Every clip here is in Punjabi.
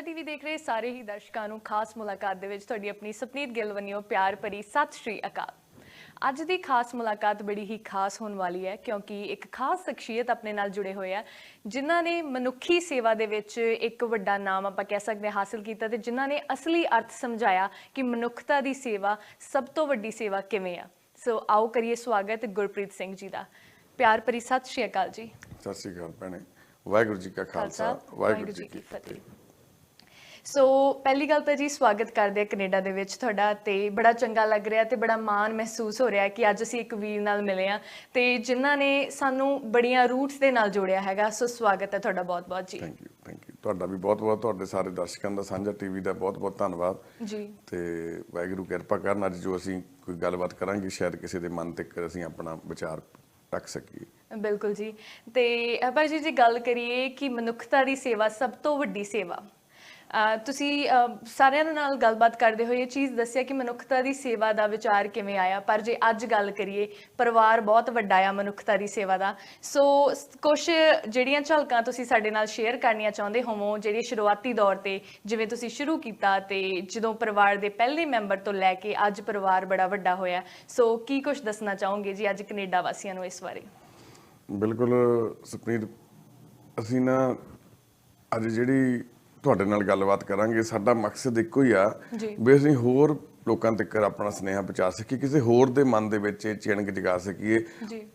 ਸਾਂਝਾ ਟੀਵੀ ਦੇਖ ਰਹੇ ਸਾਰੇ ਹੀ ਦਰਸ਼ਕਾਂ ਨੂੰ ਖਾਸ ਮੁਲਾਕਾਤ ਦੇ ਵਿੱਚ ਤੁਹਾਡੀ ਆਪਣੀ ਸਪਨੀਤ ਗਿੱਲ ਵੱਲੋਂ ਪਿਆਰ ਭਰੀ ਸਤਿ ਸ਼੍ਰੀ ਅਕਾਲ। ਅੱਜ ਦੀ ਖਾਸ ਮੁਲਾਕਾਤ ਬੜੀ ਹੀ ਖਾਸ ਹੋਣ ਵਾਲੀ ਹੈ ਕਿਉਂਕਿ ਇੱਕ ਖਾਸ ਸ਼ਖਸੀਅਤ ਆਪਣੇ ਨਾਲ ਜੁੜੇ ਹੋਏ ਆ ਜਿਨ੍ਹਾਂ ਨੇ ਮਨੁੱਖੀ ਸੇਵਾ ਦੇ ਵਿੱਚ ਇੱਕ ਵੱਡਾ ਨਾਮ ਆਪਾਂ ਕਹਿ ਸਕਦੇ ਹਾਂ ਹਾਸਲ ਕੀਤਾ ਤੇ ਜਿਨ੍ਹਾਂ ਨੇ ਅਸਲੀ ਅਰਥ ਸਮਝਾਇਆ ਕਿ ਮਨੁੱਖਤਾ ਦੀ ਸੇਵਾ ਸਭ ਤੋਂ ਵੱਡੀ ਸੇਵਾ ਕਿਵੇਂ ਆ। ਸੋ ਆਓ ਕਰੀਏ ਸਵਾਗਤ ਗੁਰਪ੍ਰੀਤ ਸਿੰਘ ਜੀ ਦਾ। ਪਿਆਰ ਭਰੀ ਸਤਿ ਸ਼੍ਰੀ ਅਕਾਲ ਜੀ। ਸਤਿ ਸ੍ਰੀ ਅਕਾਲ ਭੈਣੇ। ਵਾਹਿਗੁਰੂ ਜੀ ਕਾ ਖਾਲਸਾ ਵਾਹਿਗੁਰੂ ਜੀ ਕੀ ਫਤਿਹ। ਸੋ ਪਹਿਲੀ ਗੱਲ ਤਾਂ ਜੀ ਸਵਾਗਤ ਕਰਦੇ ਆ ਕੈਨੇਡਾ ਦੇ ਵਿੱਚ ਤੁਹਾਡਾ ਤੇ ਬੜਾ ਚੰਗਾ ਲੱਗ ਰਿਹਾ ਤੇ ਬੜਾ ਮਾਣ ਮਹਿਸੂਸ ਹੋ ਰਿਹਾ ਕਿ ਅੱਜ ਅਸੀਂ ਇੱਕ ਵੀਰ ਨਾਲ ਮਿਲੇ ਆ ਤੇ ਜਿਨ੍ਹਾਂ ਨੇ ਸਾਨੂੰ ਬੜੀਆਂ ਰੂਟਸ ਦੇ ਨਾਲ ਜੋੜਿਆ ਹੈਗਾ। ਸੋ ਸਵਾਗਤ ਹੈ ਤੁਹਾਡਾ ਬਹੁਤ-ਬਹੁਤ ਜੀ। ਥੈਂਕ ਯੂ ਥੈਂਕ ਯੂ ਤੁਹਾਡਾ ਵੀ ਬਹੁਤ ਬਹੁਤ ਤੁਹਾਡੇ ਸਾਰੇ ਦਰਸ਼ਕਾਂ ਦਾ ਸਾਂਝਾ ਟੀਵੀ ਦਾ ਬਹੁਤ ਬਹੁਤ ਧੰਨਵਾਦ। ਜੀ। ਤੇ ਵਾਹਿਗੁਰੂ ਕਿਰਪਾ ਕਰਨ ਅੱਜ ਜੋ ਅਸੀਂ ਕੋਈ ਗੱਲਬਾਤ ਕਰਾਂਗੇ ਸ਼ਾਇਦ ਕਿਸੇ ਦੇ ਮਨ ਤੱਕ ਅਸੀਂ ਆਪਣਾ ਵਿਚਾਰ ਰੱਖ ਸਕੀਏ। ਬਿਲਕੁਲ ਜੀ। ਤੇ ਭਾਈ ਜੀ ਜੇ ਗੱਲ ਕਰੀਏ ਕਿ ਮਨੁੱਖਤਾ ਦੀ ਸੇਵਾ ਸਭ ਤੋਂ ਵੱਡੀ ਸੇਵਾ ਤੁਸੀਂ ਸਾਰਿਆਂ ਦੇ ਨਾਲ ਗੱਲਬਾਤ ਕਰਦੇ ਹੋਏ ਇਹ ਚੀਜ਼ ਦੱਸਿਆ ਕਿ ਮਨੁੱਖਤਾ ਦੀ ਸੇਵਾ ਦਾ ਵਿਚਾਰ ਕਿਵੇਂ ਆਇਆ? ਪਰ ਜੇ ਅੱਜ ਗੱਲ ਕਰੀਏ, ਪਰਿਵਾਰ ਬਹੁਤ ਵੱਡਾ ਆ ਮਨੁੱਖਤਾ ਦੀ ਸੇਵਾ ਦਾ। ਸੋ ਕੁਝ ਜਿਹੜੀਆਂ ਝਲਕਾਂ ਤੁਸੀਂ ਸਾਡੇ ਨਾਲ ਸ਼ੇਅਰ ਕਰਨੀਆਂ ਚਾਹੁੰਦੇ ਹੋਵੋ ਜਿਹੜੀ ਸ਼ੁਰੂਆਤੀ ਦੌਰ ਤੇ ਜਿਵੇਂ ਤੁਸੀਂ ਸ਼ੁਰੂ ਕੀਤਾ ਤੇ ਜਦੋਂ ਪਰਿਵਾਰ ਦੇ ਪਹਿਲੇ ਮੈਂਬਰ ਤੋਂ ਲੈ ਕੇ ਅੱਜ ਪਰਿਵਾਰ ਬੜਾ ਵੱਡਾ ਹੋਇਆ। ਸੋ, ਕੀ ਕੁਝ ਦੱਸਣਾ ਚਾਹੋਗੇ ਜੀ ਅੱਜ ਕੈਨੇਡਾ ਵਾਸੀਆਂ ਨੂੰ ਇਸ ਬਾਰੇ? ਬਿਲਕੁਲ ਸੁਪਨੀਤ ਅਸੀਂ ਨਾ ਅੱਜ ਜਿਹੜੀ ਤੁਹਾਡੇ ਨਾਲ ਗੱਲਬਾਤ ਕਰਾਂਗੇ। ਸਾਡਾ ਮਕਸਦ ਇੱਕੋ ਹੀ ਆ। ਵੀ ਅਸੀਂ ਹੋਰ ਲੋਕਾਂ ਤੱਕ ਆਪਣਾ ਸੁਨੇਹਾ ਪਹੁੰਚਾ ਸਕੀਏ ਕਿਸੇ ਹੋਰ ਦੇ ਮਨ ਦੇ ਵਿੱਚ ਇਹ ਚਿੰਨ੍ਹ ਜਗਾ ਸਕੀਏ।